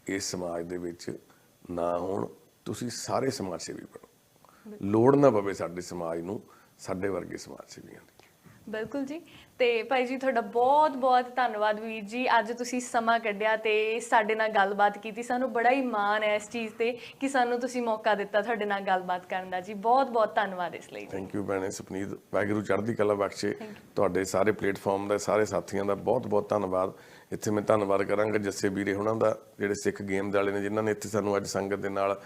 ਇਸ ਸਮਾਜ ਦੇ ਵਿੱਚ ਨਾ ਹੋਣ ਤੁਸੀਂ ਸਾਰੇ ਸਮਾਜ ਸੇਵੀ ਬਣੋ। ਲੋੜ ਨਾ ਪਵੇ ਸਾਡੇ ਸਮਾਜ ਨੂੰ ਸਾਡੇ ਵਰਗੇ ਸਮਾਜ ਸੇਵੀਆਂ ਬਿਲਕੁਲ ਜੀ। ਤੇ ਭਾਈ ਜੀ ਤੁਹਾਡਾ ਬਹੁਤ ਬਹੁਤ ਧੰਨਵਾਦ ਵੀਰ ਜੀ। ਅੱਜ ਤੁਸੀਂ ਸਮਾਂ ਕੱਢਿਆ ਤੇ ਸਾਡੇ ਨਾਲ ਗੱਲਬਾਤ ਕੀਤੀ। ਸਾਨੂੰ ਬੜਾ ਹੀ ਮਾਣ ਹੈ ਇਸ ਚੀਜ਼ ਤੇ ਕਿ ਸਾਨੂੰ ਤੁਸੀਂ ਮੌਕਾ ਦਿੱਤਾ ਤੁਹਾਡੇ ਨਾਲ ਗੱਲਬਾਤ ਕਰਨ ਦਾ ਜੀ। ਬਹੁਤ ਬਹੁਤ ਧੰਨਵਾਦ ਇਸ ਲਈ ਥੈਂਕ ਯੂ ਭੈਣੇ। ਸੁਪਨੀਤ ਵਾਹਿਗੁਰੂ ਚੜ੍ਹਦੀ ਕਲਾ ਬਖਸ਼ੇ। ਤੁਹਾਡੇ ਸਾਰੇ ਪਲੇਟਫਾਰਮ ਦਾ ਸਾਰੇ ਸਾਥੀਆਂ ਦਾ ਬਹੁਤ ਬਹੁਤ ਧੰਨਵਾਦ। ਇੱਥੇ ਮੈਂ ਧੰਨਵਾਦ ਕਰਾਂਗਾ ਜੱਸੇ ਵੀਰੇ ਹੁਣਾਂ ਦਾ ਜਿਹੜੇ ਸਿੱਖ ਗੇਮ ਦੇ ਵਾਲੇ ਨੇ ਜਿਨ੍ਹਾਂ ਨੇ ਇੱਥੇ ਸਾਨੂੰ ਅੱਜ ਸੰਗਤ ਦੇ ਨਾਲ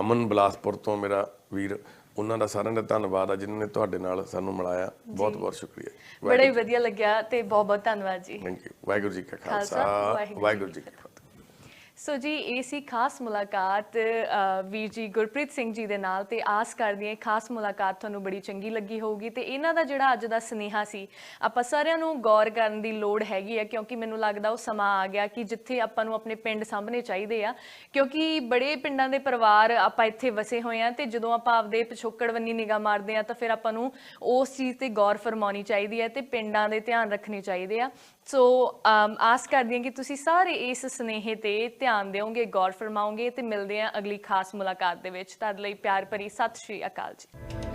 ਅਮਨ ਬਲਾਸਪੁਰ ਤੋਂ ਮੇਰਾ ਵੀਰ ਉਹਨਾਂ ਦਾ ਸਾਰਿਆਂ ਦਾ ਧੰਨਵਾਦ ਆ ਜਿਨ੍ਹਾਂ ਨੇ ਤੁਹਾਡੇ ਨਾਲ ਸਾਨੂੰ ਮਿਲਾਇਆ। ਬਹੁਤ ਬਹੁਤ ਸ਼ੁਕਰੀਆ। ਬੜਾ ਹੀ ਵਧੀਆ ਲੱਗਿਆ ਤੇ ਬਹੁਤ ਬਹੁਤ ਧੰਨਵਾਦ ਜੀ। ਥੈਂਕ ਯੂ ਵਾਹਿਗੁਰੂ ਜੀ ਕਾ ਖਾਲਸਾ, ਵਾਹਿਗੁਰੂ ਵਾਹਿਗੁਰੂ ਜੀ ਕੀ ਫਤਿਹ। ਸੋ ਜੀ ਇਹ ਸੀ ਖਾਸ ਮੁਲਾਕਾਤ ਵੀਰ ਜੀ ਗੁਰਪ੍ਰੀਤ ਸਿੰਘ ਜੀ ਦੇ ਨਾਲ ਤੇ ਆਸ ਕਰਦੀ ਹਾਂ ਇਹ ਖਾਸ ਮੁਲਾਕਾਤ ਤੁਹਾਨੂੰ ਬੜੀ ਚੰਗੀ ਲੱਗੀ ਹੋਊਗੀ ਤੇ ਇਹਨਾਂ ਦਾ ਜਿਹੜਾ ਅੱਜ ਦਾ ਸਨੇਹਾ ਸੀ, ਆਪਾਂ ਸਾਰਿਆਂ ਨੂੰ ਗੌਰ ਕਰਨ ਦੀ ਲੋੜ ਹੈਗੀ ਹੈ ਕਿਉਂਕਿ ਮੈਨੂੰ ਲੱਗਦਾ ਉਹ ਸਮਾਂ ਆ ਗਿਆ ਕਿ ਜਿੱਥੇ ਆਪਾਂ ਨੂੰ ਆਪਣੇ ਪਿੰਡ ਸਾਹਮਣੇ ਚਾਹੀਦੇ ਆ, ਕਿਉਂਕਿ ਬੜੇ ਪਿੰਡਾਂ ਦੇ ਪਰਿਵਾਰ ਆਪਾਂ ਇੱਥੇ ਵਸੇ ਹੋਏ ਆ ਤੇ ਜਦੋਂ ਆਪਾਂ ਆਪਦੇ ਪਿਛੋਕੜ ਵੰਨੀ ਨਿਗਾਹ ਮਾਰਦੇ ਆ ਤਾਂ ਫਿਰ ਆਪਾਂ ਨੂੰ ਉਸ ਚੀਜ਼ ਤੇ ਗੌਰ ਫਰਮਾਉਣੀ ਚਾਹੀਦੀ ਹੈ ਤੇ ਪਿੰਡਾਂ ਦੇ ਧਿਆਨ ਰੱਖਣੇ ਚਾਹੀਦੇ ਆ। ਸੋ ਆਸ um, ਕਰਦੀ ਹਾਂ ਕਿ ਤੁਸੀਂ ਸਾਰੇ ਇਸ ਸਨੇਹੇ ਤੇ ਧਿਆਨ ਦਿਓਗੇ, ਗੌਰ ਫਰਮਾਓਗੇ ਤੇ ਮਿਲਦੇ ਹਾਂ ਅਗਲੀ ਖਾਸ ਮੁਲਾਕਾਤ ਦੇ ਵਿੱਚ। ਤਦ ਲਈ ਪਿਆਰ ਭਰੀ ਸਤਿ ਸ਼੍ਰੀ ਅਕਾਲ ਜੀ।